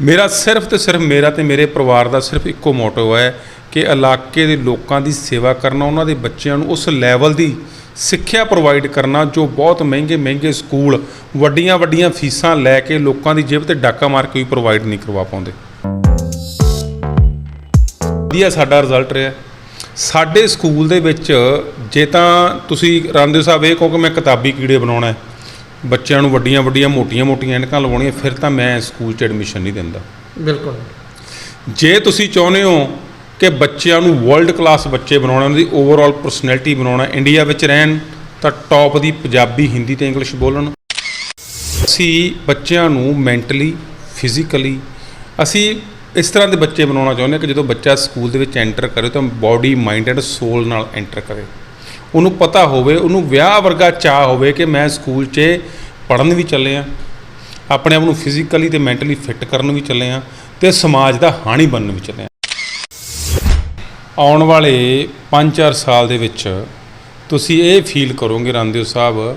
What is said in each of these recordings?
ਮੇਰਾ ਸਿਰਫ ਤੇ ਸਿਰਫ ਮੇਰਾ ਤੇ ਮੇਰੇ ਪਰਿਵਾਰ ਦਾ ਸਿਰਫ ਇੱਕੋ ਮੋਟਿਵ ਹੈ ਕਿ ਇਲਾਕੇ ਦੇ ਲੋਕਾਂ ਦੀ ਸੇਵਾ ਕਰਨਾ, ਉਹਨਾਂ ਦੇ ਬੱਚਿਆਂ ਨੂੰ ਉਸ ਲੈਵਲ ਦੀ ਸਿੱਖਿਆ ਪ੍ਰੋਵਾਈਡ ਕਰਨਾ ਜੋ ਬਹੁਤ ਮਹਿੰਗੇ ਮਹਿੰਗੇ ਸਕੂਲ, ਵੱਡੀਆਂ ਵੱਡੀਆਂ ਫੀਸਾਂ ਲੈ ਕੇ ਲੋਕਾਂ ਦੀ ਜੇਬ ਤੇ ਡਾਕਾ ਮਾਰ ਕੇ ਵੀ ਪ੍ਰੋਵਾਈਡ ਨਹੀਂ ਕਰਵਾ ਪਾਉਂਦੇ। ਵਧੀਆ ਸਾਡਾ ਰਿਜ਼ਲਟ ਰਿਹਾ। ਸਾਡੇ ਸਕੂਲ ਦੇ ਵਿੱਚ ਜੇ ਤਾਂ ਤੁਸੀਂ ਰਾਮਦੇਵ ਸਾਹਿਬ ਇਹ ਕਹੋ ਕਿ ਮੈਂ ਕਿਤਾਬੀ ਕੀੜੇ ਬਣਾਉਣਾ ਹੈ। ਬੱਚਿਆਂ ਨੂੰ ਵੱਡੀਆਂ ਵੱਡੀਆਂ ਮੋਟੀਆਂ ਮੋਟੀਆਂ ਐਨਕਾਂ ਲਵਾਉਣੀਆਂ ਫਿਰ ਤਾਂ ਮੈਂ ਸਕੂਲ 'ਚ ਐਡਮਿਸ਼ਨ ਨਹੀਂ ਦਿੰਦਾ। ਬਿਲਕੁਲ। ਜੇ ਤੁਸੀਂ ਚਾਹੁੰਦੇ ਹੋ ਕਿ ਬੱਚਿਆਂ ਨੂੰ ਵਰਲਡ ਕਲਾਸ ਬੱਚੇ ਬਣਾਉਣਾ ਉਹਨਾਂ ਦੀ ਓਵਰਆਲ ਪਰਸਨੈਲਿਟੀ ਬਣਾਉਣਾ ਇੰਡੀਆ ਵਿੱਚ ਰਹਿਣ ਤਾਂ ਟੌਪ ਦੀ ਪੰਜਾਬੀ ਹਿੰਦੀ ਤੇ ਇੰਗਲਿਸ਼ ਬੋਲਣ। ਅਸੀਂ ਬੱਚਿਆਂ ਨੂੰ ਮੈਂਟਲੀ ਫਿਜ਼ੀਕਲੀ ਅਸੀਂ ਇਸ ਤਰ੍ਹਾਂ ਦੇ ਬੱਚੇ ਬਣਾਉਣਾ ਚਾਹੁੰਦੇ ਹਾਂ ਕਿ ਜਦੋਂ ਬੱਚਾ ਸਕੂਲ ਦੇ ਵਿੱਚ ਐਂਟਰ ਕਰੇ ਤਾਂ ਬਾਡੀ ਮਾਈਂਡ ਐਂਡ ਸੋਲ ਨਾਲ ਐਂਟਰ ਕਰੇ। ਉਹਨੂੰ ਪਤਾ ਹੋਵੇ, ਉਹਨੂੰ ਵਿਆਹ ਵਰਗਾ ਚਾਹ ਹੋਵੇ ਕਿ ਮੈਂ ਸਕੂਲ 'ਚ ਪੜ੍ਹਨ ਵੀ ਚੱਲੇ ਆ, ਆਪਣੇ ਆਪ ਨੂੰ ਫਿਜ਼ੀਕਲੀ ਤੇ ਮੈਂਟਲੀ ਫਿੱਟ ਕਰਨ ਵੀ ਚੱਲੇ ਆ ਤੇ ਸਮਾਜ ਦਾ ਹਾਣੀ ਬਣਨ ਵੀ ਚੱਲੇ ਆ। ਆਉਣ ਵਾਲੇ 5-4 ਸਾਲ ਦੇ ਵਿੱਚ ਤੁਸੀਂ ਇਹ ਫੀਲ ਕਰੋਗੇ ਰਾਮਦੇਵ ਸਾਹਿਬ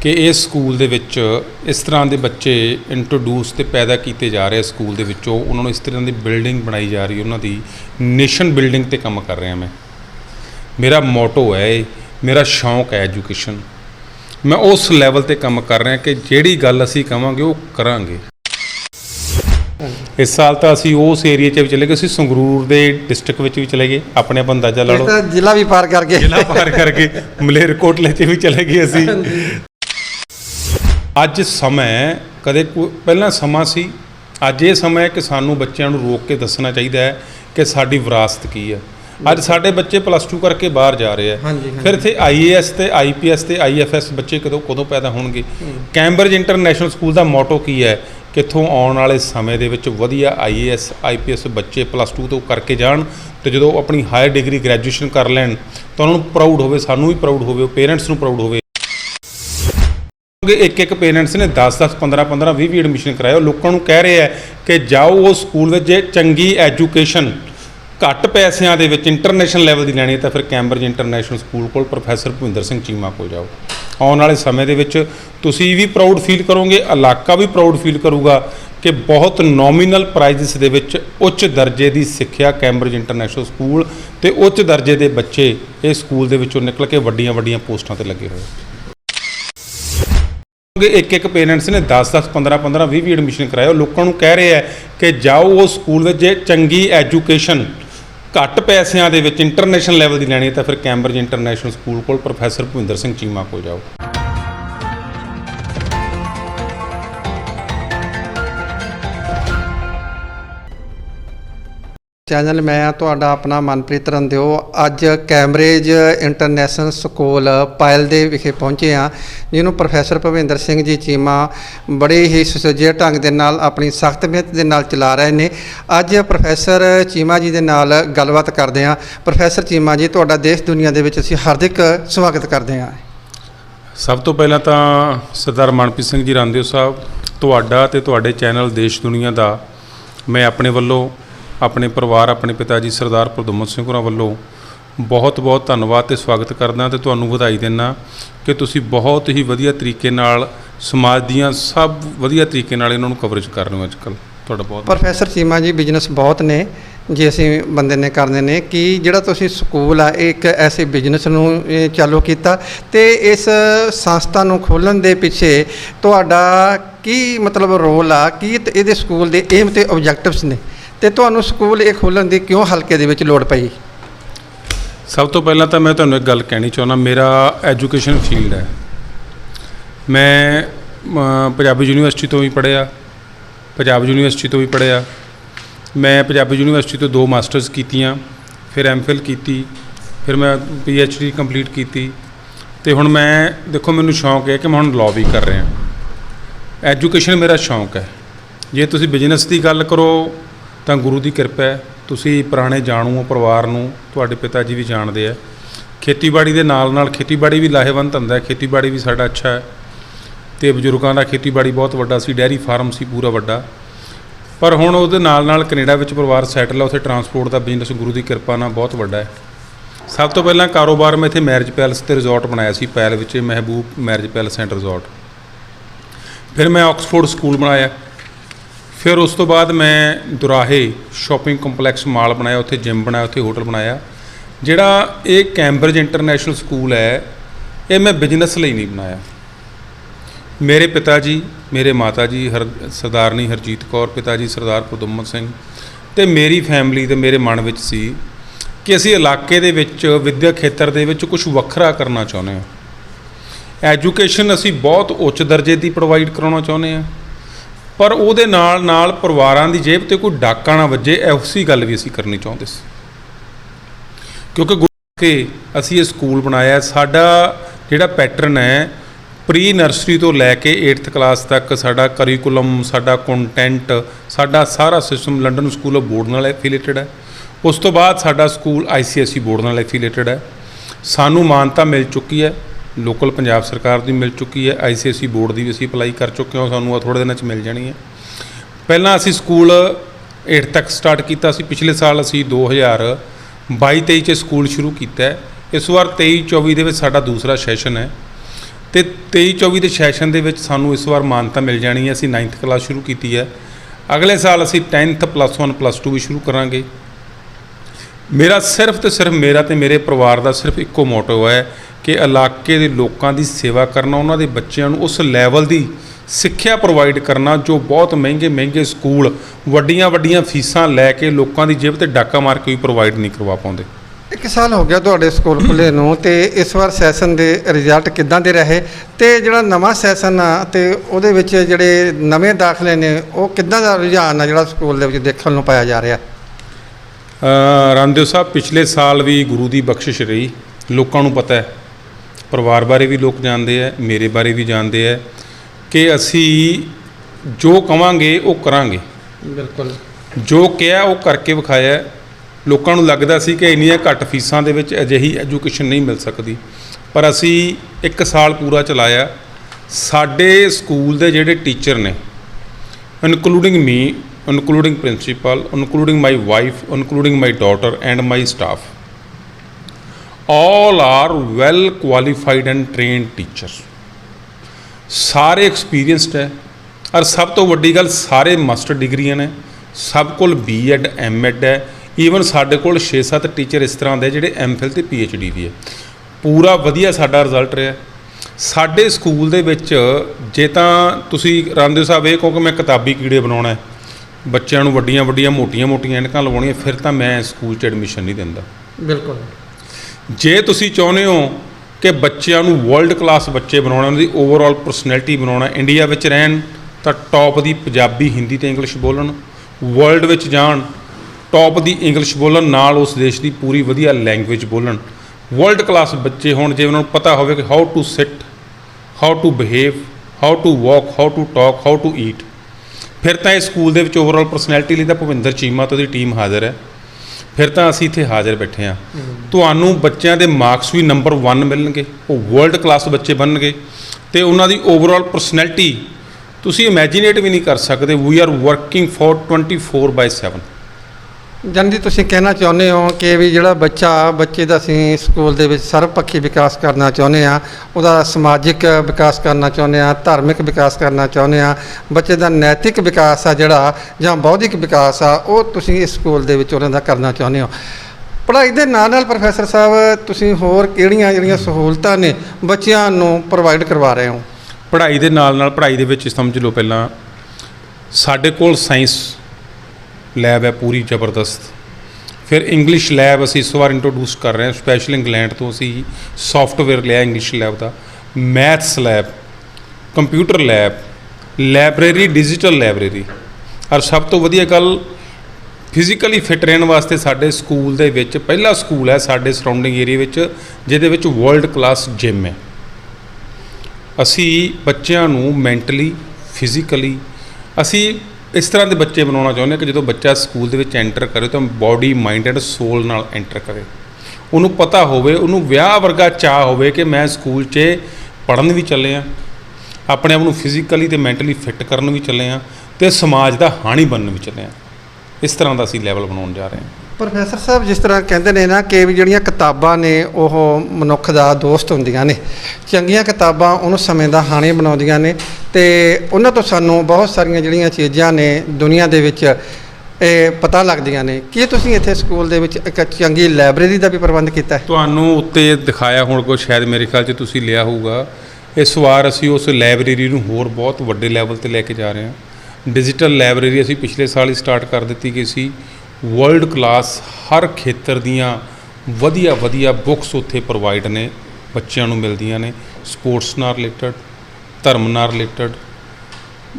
ਕਿ ਇਸ ਸਕੂਲ ਦੇ ਵਿੱਚ ਇਸ ਤਰ੍ਹਾਂ ਦੇ ਬੱਚੇ ਇੰਟਰੋਡਿਊਸ ਤੇ ਪੈਦਾ ਕੀਤੇ ਜਾ ਰਹੇ ਸਕੂਲ ਦੇ ਵਿੱਚੋਂ। ਉਹਨਾਂ ਨੂੰ ਇਸ ਤਰ੍ਹਾਂ ਦੀ ਬਿਲਡਿੰਗ ਬਣਾਈ ਜਾ ਰਹੀ ਉਹਨਾਂ ਦੀ ਨੇਸ਼ਨ ਬਿਲਡਿੰਗ ਤੇ ਕੰਮ ਕਰ ਰਿਹਾ ਮੈਂ। ਮੇਰਾ ਮੋਟੋ ਹੈ ਇਹ ਮੇਰਾ ਸ਼ੌਂਕ ਹੈ ਐਜੂਕੇਸ਼ਨ ਮੈਂ ਉਸ ਲੈਵਲ ਤੇ ਕੰਮ ਕਰ ਰਿਹਾ ਕਿ ਜਿਹੜੀ ਗੱਲ ਅਸੀਂ ਕਵਾਂਗੇ ਉਹ ਕਰਾਂਗੇ। ਇਸ ਸਾਲ ਤਾਂ ਅਸੀਂ ਉਸ ਏਰੀਆ 'ਚ ਵੀ ਚਲੇ ਗਏ ਅਸੀਂ ਸੰਗਰੂਰ ਦੇ ਡਿਸਟ੍ਰਿਕਟ ਵਿੱਚ ਵੀ ਚਲੇ ਗਏ ਆਪਣੇ ਆਪ ਅੰਦਾਜ਼ਾ ਲਾ ਲਓ। ਜ਼ਿਲ੍ਹਾ ਵੀ ਪਾਰ ਕਰਕੇ ਜ਼ਿਲ੍ਹਾ ਪਾਰ ਕਰਕੇ ਮਲੇਰਕੋਟਲੇ 'ਚ ਵੀ ਚਲੇ ਗਏ ਅਸੀਂ। ਅੱਜ ਸਮਾਂ ਕਦੇ ਪਹਿਲਾਂ ਸਮਾਂ ਸੀ ਅੱਜ ਇਹ ਸਮਾਂ ਹੈ ਕਿ ਸਾਨੂੰ ਬੱਚਿਆਂ ਨੂੰ ਰੋਕ ਕੇ ਦੱਸਣਾ ਚਾਹੀਦਾ ਹੈ ਕਿ ਸਾਡੀ ਵਿਰਾਸਤ ਕੀ ਹੈ। ਅੱਜ ਸਾਡੇ ਬੱਚੇ ਪਲੱਸ 2 ਕਰਕੇ ਬਾਹਰ ਜਾ ਰਹੇ ਆ। ਹਾਂਜੀ, ਹਾਂਜੀ। ਫਿਰ ਇੱਥੇ ਆਈਏਐਸ ਤੇ ਆਈਪੀਐਸ ਤੇ ਆਈਐਫਐਸ ਬੱਚੇ ਕਦੋਂ ਕਦੋਂ ਪੈਦਾ ਹੋਣਗੇ? ਕੈਂਬਰਜ ਇੰਟਰਨੈਸ਼ਨਲ ਸਕੂਲ ਦਾ ਮੋਟੋ ਕੀ ਹੈ? ਕਿੱਥੋਂ ਆਉਣ ਵਾਲੇ ਸਮੇਂ ਦੇ ਵਿੱਚ ਵਧੀਆ ਆਈਏਐਸ ਆਈਪੀਐਸ ਬੱਚੇ ਪਲੱਸ 2 ਤੋਂ ਕਰਕੇ ਜਾਣ ਤੇ ਜਦੋਂ ਆਪਣੀ ਹਾਇਰ ਡਿਗਰੀ ਗ੍ਰੈਜੂਏਸ਼ਨ ਕਰ ਲੈਣ ਤਾਂ ਉਹਨਾਂ ਨੂੰ ਪ੍ਰਾਊਡ ਹੋਵੇ ਸਾਨੂੰ ਵੀ ਪ੍ਰਾਊਡ ਹੋਵੇ ਪੇਰੈਂਟਸ ਨੂੰ ਪ੍ਰਾਊਡ ਹੋਵੇ। ਕਿ ਇੱਕ ਇੱਕ ਪੇਰੈਂਟਸ ਨੇ 10 10 15 15 20 20 ਐਡਮਿਸ਼ਨ ਕਰਾਇਆ ਉਹ ਲੋਕਾਂ ਨੂੰ ਕਹਿ ਰਹੇ ਆ ਕਿ ਜਾਓ ਉਹ ਸਕੂਲ ਵਿੱਚ ਜੇ ਚੰਗੀ ਐਜੂਕੇਸ਼ਨ ਘੱਟ ਪੈਸਿਆਂ ਦੇ ਵਿੱਚ ਇੰਟਰਨੈਸ਼ਨਲ ਲੈਵਲ ਦੀ ਲੈਣੀ ਹੈ ਤਾਂ ਫਿਰ ਕੈਂਬਰਜ ਇੰਟਰਨੈਸ਼ਨਲ ਸਕੂਲ ਕੋਲ ਪ੍ਰੋਫੈਸਰ ਭੁਪਿੰਦਰ ਸਿੰਘ ਚੀਮਾ ਕੋਲ ਜਾਓ। ਆਉਣ ਵਾਲੇ ਸਮੇਂ ਦੇ ਵਿੱਚ ਤੁਸੀਂ ਵੀ ਪ੍ਰਾਊਡ ਫੀਲ ਕਰੋਗੇ, ਇਲਾਕਾ ਵੀ ਪ੍ਰਾਊਡ ਫੀਲ ਕਰੂਗਾ ਕਿ ਬਹੁਤ ਨੋਮੀਨਲ ਪ੍ਰਾਈਜ਼ਸ ਦੇ ਵਿੱਚ ਉੱਚ ਦਰਜੇ ਦੀ ਸਿੱਖਿਆ ਕੈਂਬਰਜ ਇੰਟਰਨੈਸ਼ਨਲ ਸਕੂਲ ਤੇ ਉੱਚ ਦਰਜੇ ਦੇ ਬੱਚੇ ਇਹ ਸਕੂਲ ਦੇ ਵਿੱਚੋਂ ਨਿਕਲ ਕੇ ਵੱਡੀਆਂ ਵੱਡੀਆਂ ਪੋਸਟਾਂ ਤੇ ਲੱਗੇ ਹੋਏ ਕਿ ਇੱਕ ਇੱਕ ਪੇਰੈਂਟਸ ਨੇ 10 10 15 15 20 20 ਐਡਮਿਸ਼ਨ ਕਰਾਇਆ ਲੋਕਾਂ ਨੂੰ ਕਹਿ ਰਹੇ ਆ ਕਿ ਜਾਓ ਉਹ ਸਕੂਲ ਵਿੱਚ ਜੇ ਚੰਗੀ ਐਜੂਕੇਸ਼ਨ ਘੱਟ ਪੈਸਿਆਂ ਦੇ ਵਿੱਚ ਇੰਟਰਨੈਸ਼ਨਲ ਲੈਵਲ ਦੀ ਲੈਣੀ ਹੈ ਤਾਂ ਫਿਰ ਕੈਂਬਰਜ ਇੰਟਰਨੈਸ਼ਨਲ ਸਕੂਲ ਕੋਲ ਪ੍ਰੋਫੈਸਰ ਭੁਪਿੰਦਰ ਸਿੰਘ ਚੀਮਾ ਕੋਲ ਜਾਓ। ਚੈਨਲ, ਮੈਂ ਤੁਹਾਡਾ ਆਪਣਾ ਮਨਪ੍ਰੀਤ ਰੰਦਿਓ ਅੱਜ ਕੈਂਬਰੇਜ ਇੰਟਰਨੈਸ਼ਨਲ ਸਕੂਲ ਪਾਇਲ ਦੇ ਵਿਖੇ ਪਹੁੰਚੇ ਆ ਜਿਹਨੂੰ ਪ੍ਰੋਫੈਸਰ ਭਵਿੰਦਰ ਸਿੰਘ ਜੀ ਚੀਮਾ ਬੜੇ ਹੀ ਸੁਚੱਜੇ ਢੰਗ ਦੇ ਨਾਲ, ਆਪਣੀ ਸਖਤ ਮਿਹਨਤ ਦੇ ਨਾਲ ਚਲਾ ਰਹੇ ਨੇ। ਅੱਜ ਪ੍ਰੋਫੈਸਰ ਚੀਮਾ ਜੀ ਦੇ ਨਾਲ ਗੱਲਬਾਤ ਕਰਦੇ ਆ ਪ੍ਰੋਫੈਸਰ ਚੀਮਾ ਜੀ, ਤੁਹਾਡਾ ਦੇਸ਼ ਦੁਨੀਆ ਦੇ ਵਿੱਚ ਅਸੀਂ ਹਾਰਦਿਕ ਸਵਾਗਤ ਕਰਦੇ ਆ ਸਭ ਤੋਂ ਪਹਿਲਾਂ ਤਾਂ ਸਰਦਾਰ ਮਨਪ੍ਰੀਤ ਸਿੰਘ ਜੀ ਰਾਮਦੇਵ ਸਾਹਿਬ, ਤੁਹਾਡਾ ਤੇ ਤੁਹਾਡੇ ਚੈਨਲ ਦੇਸ਼ ਦੁਨੀਆ ਦਾ, ਮੈਂ ਆਪਣੇ ਵੱਲੋਂ ਆਪਣੇ ਪਰਿਵਾਰ, ਆਪਣੇ ਪਿਤਾ ਜੀ ਸਰਦਾਰ ਪ੍ਰਦੁਮਨ ਸਿੰਘ ਹੋਰਾਂ ਵੱਲੋਂ ਬਹੁਤ ਬਹੁਤ ਧੰਨਵਾਦ ਤੇ ਸਵਾਗਤ ਕਰਦਾ ਤੇ ਤੁਹਾਨੂੰ ਵਧਾਈ ਦਿੰਦਾ ਕਿ ਤੁਸੀਂ ਬਹੁਤ ਹੀ ਵਧੀਆ ਤਰੀਕੇ ਨਾਲ ਸਮਾਜ ਦੀਆਂ ਸਭ ਵਧੀਆ ਤਰੀਕੇ ਨਾਲ ਇਹਨਾਂ ਨੂੰ ਕਵਰੇਜ ਕਰ ਰਹੇ ਹੋ ਅੱਜ ਕੱਲ੍ਹ ਤੁਹਾਡਾ ਬਹੁਤ ਪ੍ਰੋਫੈਸਰ ਚੀਮਾ ਜੀ ਬਿਜ਼ਨਸ ਬਹੁਤ ਨੇ, ਜੇ ਅਸੀਂ ਬੰਦੇ ਨੇ ਕਰਦੇ ਨੇ ਕਿ ਜਿਹੜਾ ਤੁਸੀਂ ਸਕੂਲ ਆ, ਇਹ ਇੱਕ ਐਸੇ ਬਿਜ਼ਨਸ ਨੂੰ ਚਾਲੂ ਕੀਤਾ ਤੇ ਇਸ ਸੰਸਥਾ ਨੂੰ ਖੋਲਣ ਦੇ ਪਿੱਛੇ ਤੁਹਾਡਾ ਕੀ ਮਤਲਬ ਰੋਲ ਆ, ਕੀ ਇਹਦੇ ਸਕੂਲ ਦੇ ਏਮ ਤੇ ਆਬਜੈਕਟਿਵਸ ਨੇ? ਤੇ ਤੁਹਾਨੂੰ ਸਕੂਲ ਇਹ ਖੋਲਣ ਦੀ ਕਿਉਂ ਹਲਕੇ ਦੇ ਵਿੱਚ ਲੋੜ ਪਈ? ਸਭ ਤੋਂ ਪਹਿਲਾਂ ਤਾਂ ਮੈਂ ਤੁਹਾਨੂੰ ਇੱਕ ਗੱਲ ਕਹਿਣੀ ਚਾਹੁੰਦਾ, ਮੇਰਾ ਐਜੂਕੇਸ਼ਨ ਫੀਲਡ ਹੈ। ਮੈਂ ਪੰਜਾਬੀ ਯੂਨੀਵਰਸਿਟੀ ਤੋਂ ਵੀ ਪੜ੍ਹਿਆ, ਪੰਜਾਬ ਯੂਨੀਵਰਸਿਟੀ ਤੋਂ ਵੀ ਪੜ੍ਹਿਆ। ਮੈਂ ਪੰਜਾਬੀ ਯੂਨੀਵਰਸਿਟੀ ਤੋਂ ਦੋ ਮਾਸਟਰਸ ਕੀਤੀਆਂ, ਫਿਰ ਐਮਫਿਲ ਕੀਤੀ, ਫਿਰ ਮੈਂ ਡੀ ਕੰਪਲੀਟ ਕੀਤੀ। ਤੇ ਹੁਣ ਮੈਂ, ਦੇਖੋ, ਮੈਨੂੰ ਸ਼ੌਂਕ ਹੈ ਕਿ ਮੈਂ ਹੁਣ ਲਾਅ ਵੀ ਕਰ ਰਿਹਾ। ਐਜੂਕੇਸ਼ਨ ਮੇਰਾ ਸ਼ੌਂਕ ਹੈ। ਜੇ ਤੁਸੀਂ ਬਿਜ਼ਨਸ ਦੀ ਗੱਲ ਕਰੋ ਤਾਂ ਗੁਰੂ ਦੀ ਕਿਰਪਾ ਹੈ, ਤੁਸੀਂ ਪੁਰਾਣੇ ਜਾਣੂ ਹੋ, ਪਰਿਵਾਰ ਨੂੰ, ਤੁਹਾਡੇ ਪਿਤਾ ਜੀ ਵੀ ਜਾਣਦੇ ਆ। ਖੇਤੀਬਾੜੀ ਦੇ ਨਾਲ ਨਾਲ ਖੇਤੀਬਾੜੀ ਵੀ ਲਾਹੇਵੰਦ ਧੰਦਾ ਹੈ, ਖੇਤੀਬਾੜੀ ਵੀ ਸਾਡਾ ਅੱਛਾ ਹੈ। ਤੇ ਬਜ਼ੁਰਗਾਂ ਦਾ ਖੇਤੀਬਾੜੀ ਬਹੁਤ ਵੱਡਾ ਸੀ, ਡੈਰੀ ਫਾਰਮ ਸੀ, ਪੂਰਾ ਵੱਡਾ। ਪਰ ਹੁਣ ਉਹਦੇ ਨਾਲ ਨਾਲ ਕੈਨੇਡਾ ਵਿੱਚ ਪਰਿਵਾਰ ਸੈਟਲ ਹੈ ਉੱਥੇ ਟਰਾਂਸਪੋਰਟ ਦਾ ਬਿਜ਼ਨਸ, ਗੁਰੂ ਦੀ ਕਿਰਪਾ ਨਾਲ ਬਹੁਤ ਵੱਡਾ ਹੈ। ਸਭ ਤੋਂ ਪਹਿਲਾਂ ਕਾਰੋਬਾਰ ਮੈਂ ਇੱਥੇ ਮੈਰਿਜ ਪੈਲਸ ਤੇ ਰਿਜ਼ੋਰਟ ਬਣਾਇਆ ਸੀ, ਪੈਲ ਵਿੱਚ Mehboob marriage palace and resort. ਫਿਰ ਮੈਂ ਆਕਸਫੋਰਡ ਸਕੂਲ ਬਣਾਇਆ। ਫਿਰ ਉਸ ਤੋਂ ਬਾਅਦ ਮੈਂ ਦੁਰਾਹੇ ਸ਼ਾਪਿੰਗ ਕੰਪਲੈਕਸ ਮਾਲ ਬਣਾਇਆ, ਉੱਥੇ ਜਿਮ ਬਣਾਇਆ, ਉੱਥੇ ਹੋਟਲ ਬਣਾਇਆ। ਜਿਹੜਾ ਇਹ ਕੈਂਬਰਿਜ ਇੰਟਰਨੈਸ਼ਨਲ ਸਕੂਲ ਹੈ, ਇਹ ਮੈਂ ਬਿਜ਼ਨਸ ਲਈ ਨਹੀਂ ਬਣਾਇਆ। ਮੇਰੇ ਪਿਤਾ ਜੀ, ਮੇਰੇ ਮਾਤਾ ਜੀ, ਹਰ ਸਰਦਾਰਨੀ ਹਰਜੀਤ ਕੌਰ, ਪਿਤਾ ਜੀ ਸਰਦਾਰ ਪੁਦਮਤ ਸਿੰਘ ਤੇ ਮੇਰੀ ਫੈਮਿਲੀ ਤੇ ਮੇਰੇ ਮਨ ਵਿੱਚ ਸੀ ਕਿ ਅਸੀਂ ਇਲਾਕੇ ਦੇ ਵਿੱਚ ਵਿੱਦਿਅਕ ਖੇਤਰ ਦੇ ਵਿੱਚ ਕੁਝ ਵੱਖਰਾ ਕਰਨਾ ਚਾਹੁੰਦੇ ਹਾਂ। ਐਜੂਕੇਸ਼ਨ ਅਸੀਂ ਬਹੁਤ ਉੱਚ ਦਰਜੇ ਦੀ ਪ੍ਰੋਵਾਈਡ ਕਰਾਉਣਾ ਚਾਹੁੰਦੇ ਹਾਂ। ਪਰ ਉਹਦੇ ਨਾਲ ਨਾਲ ਪਰਿਵਾਰਾਂ ਦੀ ਜੇਬ ਤੇ ਕੋਈ ਡਾਕਾ ਨਾ ਵੱਜੇ ਐਸੀ ਗੱਲ ਵੀ ਅਸੀਂ ਕਰਨੀ ਚਾਹੁੰਦੇ ਸੀ। ਕਿਉਂਕਿ ਗੁਰੂ ਕੇ ਅਸੀਂ ਇਹ ਸਕੂਲ ਬਣਾਇਆ, ਸਾਡਾ ਜਿਹੜਾ ਪੈਟਰਨ ਹੈ ਪ੍ਰੀ ਨਰਸਰੀ ਤੋਂ ਲੈ ਕੇ 8th ਕਲਾਸ ਤੱਕ ਸਾਡਾ ਕਰਿਕੂਲਮ ਸਾਡਾ ਕੰਟੈਂਟ ਸਾਡਾ ਸਾਰਾ system London school of board ਨਾਲ ਐਫੀਲੀਏਟਡ ਹੈ। ਉਸ ਤੋਂ ਬਾਅਦ ਸਾਡਾ ਸਕੂਲ ਆਈਸੀਐਸਈ ਬੋਰਡ ਨਾਲ ਐਫੀਲੀਏਟਡ ਹੈ। ਸਾਨੂੰ ਮਾਨਤਾ ਮਿਲ ਚੁੱਕੀ ਹੈ। ਲੋਕਲ ਪੰਜਾਬ ਸਰਕਾਰ ਦੀ ਮਿਲ ਚੁੱਕੀ ਹੈ ਆਈਸੀਐਸਈ ਬੋਰਡ ਦੀ ਵੀ ਅਸੀਂ ਅਪਲਾਈ ਕਰ ਚੁੱਕੇ ਹਾਂ, ਸਾਨੂੰ ਆ ਥੋੜੇ ਦਿਨਾਂ 'ਚ ਮਿਲ ਜਾਣੀ ਹੈ। ਪਹਿਲਾਂ ਅਸੀਂ ਸਕੂਲ 8 ਤੱਕ ਸਟਾਰਟ ਕੀਤਾ ਸੀ, ਪਿਛਲੇ ਸਾਲ ਅਸੀਂ 2022 23 ਚ ਸਕੂਲ ਸ਼ੁਰੂ ਕੀਤਾ ਹੈ। ਇਸ ਵਾਰ 23 24 ਦੇ ਵਿੱਚ ਸਾਡਾ ਦੂਸਰਾ ਸੈਸ਼ਨ ਹੈ। ਤੇ 23 24 ਦੇ ਸੈਸ਼ਨ ਦੇ ਵਿੱਚ ਸਾਨੂੰ ਇਸ ਵਾਰ ਮਾਨਤਾ ਮਿਲ ਜਾਣੀ ਹੈ, ਅਸੀਂ 9th ਕਲਾਸ ਸ਼ੁਰੂ ਕੀਤੀ ਹੈ। ਅਗਲੇ ਸਾਲ ਅਸੀਂ 10th ਪਲੱਸ 1 ਪਲੱਸ 2 ਵੀ ਸ਼ੁਰੂ ਕਰਾਂਗੇ। ਮੇਰਾ ਸਿਰਫ ਤੇ ਸਿਰਫ ਮੇਰਾ ਤੇ ਮੇਰੇ ਪਰਿਵਾਰ ਦਾ ਸਿਰਫ ਇੱਕੋ ਮੋਟੋ ਹੈ ਕਿ ਇਲਾਕੇ ਦੇ ਲੋਕਾਂ ਦੀ ਸੇਵਾ ਕਰਨਾ, ਉਹਨਾਂ ਦੇ ਬੱਚਿਆਂ ਨੂੰ ਉਸ ਲੈਵਲ ਦੀ ਸਿੱਖਿਆ ਪ੍ਰੋਵਾਈਡ ਕਰਨਾ ਜੋ ਬਹੁਤ ਮਹਿੰਗੇ ਮਹਿੰਗੇ ਸਕੂਲ, ਵੱਡੀਆਂ ਵੱਡੀਆਂ ਫੀਸਾਂ ਲੈ ਕੇ ਲੋਕਾਂ ਦੀ ਜੇਬ ਤੇ ਡਾਕਾ ਮਾਰ ਕੇ ਵੀ ਪ੍ਰੋਵਾਈਡ ਨਹੀਂ ਕਰਵਾ ਪਾਉਂਦੇ। ਇੱਕ ਸਾਲ ਹੋ ਗਿਆ ਤੁਹਾਡੇ ਸਕੂਲ ਖੁੱਲੇ ਨੂੰ ਤੇ ਇਸ ਵਾਰ ਸੈਸ਼ਨ ਦੇ ਰਿਜ਼ਲਟ ਕਿੱਦਾਂ ਦੇ ਰਹੇ? ਤੇ ਜਿਹੜਾ ਨਵਾਂ ਸੈਸ਼ਨ ਆ ਤੇ ਉਹਦੇ ਵਿੱਚ ਜਿਹੜੇ ਨਵੇਂ ਦਾਖਲੇ ਨੇ, ਉਹ ਕਿੱਦਾਂ ਦਾ ਰੁਝਾਨ ਆ ਜਿਹੜਾ ਸਕੂਲ ਦੇ ਵਿੱਚ ਦੇਖਣ ਨੂੰ ਪਾਇਆ ਜਾ ਰਿਹਾ? ਰਾਮਦੇਵ ਸਾਹਿਬ ਪਿਛਲੇ ਸਾਲ ਵੀ ਗੁਰੂ ਦੀ ਬਖਸ਼ਿਸ਼ ਰਹੀ। ਲੋਕਾਂ ਨੂੰ ਪਤਾ ਹੈ ਪਰਿਵਾਰ ਬਾਰੇ ਵੀ ਲੋਕ ਜਾਣਦੇ ਹੈ ਮੇਰੇ ਬਾਰੇ ਵੀ ਜਾਣਦੇ ਹੈ ਕਿ ਅਸੀਂ ਜੋ ਕਵਾਂਗੇ ਉਹ ਕਰਾਂਗੇ। ਬਿਲਕੁਲ। ਜੋ ਕਿਹਾ ਉਹ ਕਰਕੇ ਵਿਖਾਇਆ। ਲੋਕਾਂ ਨੂੰ ਲੱਗਦਾ ਸੀ ਕਿ ਇੰਨੀਆਂ ਘੱਟ ਫੀਸਾਂ ਦੇ ਵਿੱਚ ਅਜਿਹੀ ਐਜੂਕੇਸ਼ਨ ਨਹੀਂ ਮਿਲ ਸਕਦੀ। ਪਰ ਅਸੀਂ ਇੱਕ ਸਾਲ ਪੂਰਾ ਚਲਾਇਆ। ਸਾਡੇ ਸਕੂਲ ਦੇ ਜਿਹੜੇ ਟੀਚਰ ਨੇ including me including principal including my wife including my daughter and my staff all are well qualified and trained teachers. ਸਾਰੇ ਐਕਸਪੀਰੀਅੰਸਡ ਹੈ ਔਰ ਸਭ ਤੋਂ ਵੱਡੀ ਗੱਲ ਸਾਰੇ ਮਾਸਟਰ ਡਿਗਰੀਆਂ ਨੇ ਸਭ ਕੋਲ ਬੀਐਡ ਐਮਐਡ ਹੈ ਈਵਨ ਸਾਡੇ ਕੋਲ 6-7 ਟੀਚਰ ਇਸ ਤਰ੍ਹਾਂ ਦੇ ਜਿਹੜੇ ਐਮਫਿਲ ਤੇ ਪੀਐਚਡੀ ਵੀ ਹੈ ਪੂਰਾ ਵਧੀਆ ਸਾਡਾ ਰਿਜ਼ਲਟ ਰਿਹਾ ਸਾਡੇ ਸਕੂਲ ਦੇ ਵਿੱਚ ਜੇ ਤਾਂ ਤੁਸੀਂ ਰਾਮਦੇਵ ਸਾਹਿਬ ਇਹ ਕਹੋ ਕਿ ਮੈਂ ਕਿਤਾਬੀ ਕੀੜੇ ਬਣਾਉਣਾ ਹੈ ਬੱਚਿਆਂ ਨੂੰ ਵੱਡੀਆਂ ਵੱਡੀਆਂ ਮੋਟੀਆਂ ਮੋਟੀਆਂ ਐਨਕਾਂ ਲਵਾਉਣੀਆਂ ਫਿਰ ਤਾਂ ਮੈਂ ਸਕੂਲ 'ਚ ਐਡਮਿਸ਼ਨ ਨਹੀਂ ਦਿੰਦਾ। ਬਿਲਕੁਲ। ਜੇ ਤੁਸੀਂ ਚਾਹੁੰਦੇ ਹੋ ਕਿ ਬੱਚਿਆਂ ਨੂੰ ਵਰਲਡ ਕਲਾਸ ਬੱਚੇ ਬਣਾਉਣਾ ਉਹਨਾਂ ਦੀ ਓਵਰਆਲ ਪਰਸਨੈਲਿਟੀ ਬਣਾਉਣਾ ਇੰਡੀਆ ਵਿੱਚ ਰਹਿਣ ਤਾਂ ਟੌਪ ਦੀ ਪੰਜਾਬੀ ਹਿੰਦੀ ਤੇ ਇੰਗਲਿਸ਼ ਬੋਲਣ ਵਰਲਡ ਵਿੱਚ ਜਾਣ ਟੌਪ ਦੀ ਇੰਗਲਿਸ਼ ਬੋਲਣ ਨਾਲ ਉਸ ਦੇਸ਼ ਦੀ ਪੂਰੀ ਵਧੀਆ ਲੈਂਗੁਏਜ ਬੋਲਣ ਵਰਲਡ ਕਲਾਸ ਬੱਚੇ ਹੋਣ ਜੇ ਉਹਨਾਂ ਨੂੰ ਪਤਾ ਹੋਵੇ ਕਿ how to sit how to behave how to walk how to talk how to eat ਫਿਰ ਤਾਂ ਇਸ ਸਕੂਲ ਦੇ ਵਿੱਚ ਓਵਰਆਲ ਪਰਸਨੈਲਿਟੀ ਲਈ ਤਾਂ ਭੁਪਿੰਦਰ ਚੀਮਾ ਤੋਂ ਦੀ ਟੀਮ ਹਾਜ਼ਰ ਹੈ। ਫਿਰ ਤਾਂ ਅਸੀਂ ਇੱਥੇ ਹਾਜ਼ਰ ਬੈਠੇ ਹਾਂ। ਤੁਹਾਨੂੰ ਬੱਚਿਆਂ ਦੇ ਮਾਰਕਸ ਵੀ ਨੰਬਰ 1 ਮਿਲਣਗੇ। ਉਹ ਵਰਲਡ ਕਲਾਸ ਬੱਚੇ ਬਣਨਗੇ। ਤੇ ਉਹਨਾਂ ਦੀ ਓਵਰਆਲ ਪਰਸਨੈਲਿਟੀ ਤੁਸੀਂ ਇਮੇਜਿਨੇਟ ਵੀ ਨਹੀਂ ਕਰ ਸਕਦੇ। ਵੀ ਆਰ ਵਰਕਿੰਗ ਫॉर 24/7 ਜਨਦੀ ਤੁਸੀਂ ਕਹਿਣਾ ਚਾਹੁੰਦੇ ਹੋ ਕਿ ਵੀ ਜਿਹੜਾ ਬੱਚਾ, ਬੱਚੇ ਦਾ ਅਸੀਂ ਸਕੂਲ ਦੇ ਵਿੱਚ ਸਰਵਪੱਖੀ ਵਿਕਾਸ ਕਰਨਾ ਚਾਹੁੰਦੇ ਆ ਉਹਦਾ ਸਮਾਜਿਕ ਵਿਕਾਸ ਕਰਨਾ ਚਾਹੁੰਦੇ ਆ ਧਾਰਮਿਕ ਵਿਕਾਸ ਕਰਨਾ ਚਾਹੁੰਦੇ ਆ ਬੱਚੇ ਦਾ ਨੈਤਿਕ ਵਿਕਾਸ ਆ ਜਿਹੜਾ, ਜਾਂ ਬੌਧਿਕ ਵਿਕਾਸ ਆ, ਉਹ ਤੁਸੀਂ ਇਸ ਸਕੂਲ ਦੇ ਵਿੱਚ ਉਹਨਾਂ ਦਾ ਕਰਨਾ ਚਾਹੁੰਦੇ ਹੋ। ਪੜ੍ਹਾਈ ਦੇ ਨਾਲ ਨਾਲ ਪ੍ਰੋਫੈਸਰ ਸਾਹਿਬ, ਤੁਸੀਂ ਹੋਰ ਕਿਹੜੀਆਂ ਜਿਹੜੀਆਂ ਸਹੂਲਤਾਂ ਨੇ ਬੱਚਿਆਂ ਨੂੰ ਪ੍ਰੋਵਾਈਡ ਕਰਵਾ ਰਹੇ ਹੋ? ਪੜ੍ਹਾਈ ਦੇ ਨਾਲ ਨਾਲ ਪੜ੍ਹਾਈ ਦੇ ਵਿੱਚ ਸਮਝ ਲਓ ਪਹਿਲਾਂ, ਸਾਡੇ ਕੋਲ ਸਾਇੰਸ ਲੈਬ ਹੈ, ਪੂਰੀ ਜ਼ਬਰਦਸਤ। ਫਿਰ ਇੰਗਲਿਸ਼ ਲੈਬ ਅਸੀਂ ਇਸ ਵਾਰ ਇੰਟਰੋਡਿਊਸ ਕਰ ਰਹੇ ਹਾਂ ਸਪੈਸ਼ਲ ਇੰਗਲੈਂਡ ਤੋਂ ਅਸੀਂ ਸੌਫਟਵੇਅਰ ਲਿਆ ਇੰਗਲਿਸ਼ ਲੈਬ ਦਾ। Maths lab computer lab library digital library ਔਰ ਸਭ ਤੋਂ ਵਧੀਆ ਗੱਲ ਫਿਜ਼ੀਕਲੀ ਫਿਟ ਰਹਿਣ ਵਾਸਤੇ ਸਾਡੇ ਸਕੂਲ ਦੇ ਵਿੱਚ ਪਹਿਲਾ ਸਕੂਲ ਹੈ ਸਾਡੇ ਸਰਾਊਂਡਿੰਗ ਏਰੀਆ ਵਿੱਚ, ਜਿਹਦੇ ਵਿੱਚ ਵਰਲਡ ਕਲਾਸ ਜਿਮ ਹੈ। ਅਸੀਂ ਬੱਚਿਆਂ ਨੂੰ ਮੈਂਟਲੀ ਫਿਜ਼ੀਕਲੀ ਅਸੀਂ ਇਸ ਤਰ੍ਹਾਂ ਦੇ ਬੱਚੇ ਬਣਾਉਣਾ ਚਾਹੁੰਦੇ ਕਿ ਜਦੋਂ ਬੱਚਾ ਸਕੂਲ ਦੇ ਵਿੱਚ ਐਂਟਰ ਕਰੇ ਤਾਂ ਬਾਡੀ ਮਾਈਂਡ ਐਂਡ ਸੋਲ ਨਾਲ ਐਂਟਰ ਕਰੇ। ਉਹਨੂੰ ਪਤਾ ਹੋਵੇ, ਉਹਨੂੰ ਵਿਆਹ ਵਰਗਾ ਚਾਹ ਹੋਵੇ ਕਿ ਮੈਂ ਸਕੂਲ 'ਚ ਪੜ੍ਹਨ ਵੀ ਚੱਲੇ ਆ, ਆਪਣੇ ਆਪ ਨੂੰ ਫਿਜ਼ੀਕਲੀ ਤੇ ਮੈਂਟਲੀ ਫਿੱਟ ਕਰਨ ਵੀ ਚੱਲੇ ਆ ਤੇ ਸਮਾਜ ਦਾ ਹਾਣੀ ਬਣਨ ਵੀ ਚੱਲੇ ਆ। ਇਸ ਤਰ੍ਹਾਂ ਦਾ ਅਸੀਂ ਲੈਵਲ ਬਣਾਉਣ ਜਾ ਰਹੇ ਹਾਂ ਪ੍ਰੋਫੈਸਰ ਸਾਹਿਬ, ਜਿਸ ਤਰ੍ਹਾਂ ਕਹਿੰਦੇ ਨੇ ਨਾ ਕਿ ਵੀ ਜਿਹੜੀਆਂ ਕਿਤਾਬਾਂ ਨੇ, ਉਹ ਮਨੁੱਖ ਦਾ ਦੋਸਤ ਹੁੰਦੀਆਂ ਨੇ। ਚੰਗੀਆਂ ਕਿਤਾਬਾਂ ਉਹਨੂੰ ਸਮੇਂ ਦਾ ਹਾਣੀ ਬਣਾਉਂਦੀਆਂ ਨੇ। ਤੇ ਉਹਨਾਂ ਤੋਂ ਸਾਨੂੰ ਬਹੁਤ ਸਾਰੀਆਂ ਜਿਹੜੀਆਂ ਚੀਜ਼ਾਂ ਨੇ ਦੁਨੀਆ ਦੇ ਵਿੱਚ, ਇਹ ਪਤਾ ਲੱਗਦੀਆਂ ਨੇ। ਕੀ ਤੁਸੀਂ ਇੱਥੇ ਸਕੂਲ ਦੇ ਵਿੱਚ ਇੱਕ ਚੰਗੀ ਲਾਇਬ੍ਰੇਰੀ ਦਾ ਵੀ ਪ੍ਰਬੰਧ ਕੀਤਾ ਹੈ? ਤੁਹਾਨੂੰ ਉੱਤੇ ਦਿਖਾਇਆ ਹੁਣ ਕੋ ਸ਼ਾਇਦ ਮੇਰੇ ਖਿਆਲ 'ਚ ਤੁਸੀਂ ਲਿਆ ਹੋਊਗਾ। ਇਸ ਵਾਰ ਅਸੀਂ ਉਸ ਲਾਇਬ੍ਰੇਰੀ ਨੂੰ ਹੋਰ ਬਹੁਤ ਵੱਡੇ ਲੈਵਲ ਤੇ ਲੈ ਕੇ ਜਾ ਰਹੇ ਹਾਂ। ਡਿਜੀਟਲ ਲਾਇਬ੍ਰੇਰੀ ਅਸੀਂ ਪਿਛਲੇ ਸਾਲ ਹੀ ਸਟਾਰਟ ਕਰ ਦਿੱਤੀ ਗਈ ਸੀ। ਵਰਲਡ ਕਲਾਸ ਹਰ ਖੇਤਰ ਦੀਆਂ ਵਧੀਆ ਵਧੀਆ ਬੁੱਕਸ ਉੱਥੇ ਪ੍ਰੋਵਾਈਡ ਨੇ, ਬੱਚਿਆਂ ਨੂੰ ਮਿਲਦੀਆਂ ਨੇ, ਸਪੋਰਟਸ ਨਾਲ ਰਿਲੇਟਡ। ਧਰਮ ਨਾਲ ਰਿਲੇਟਡ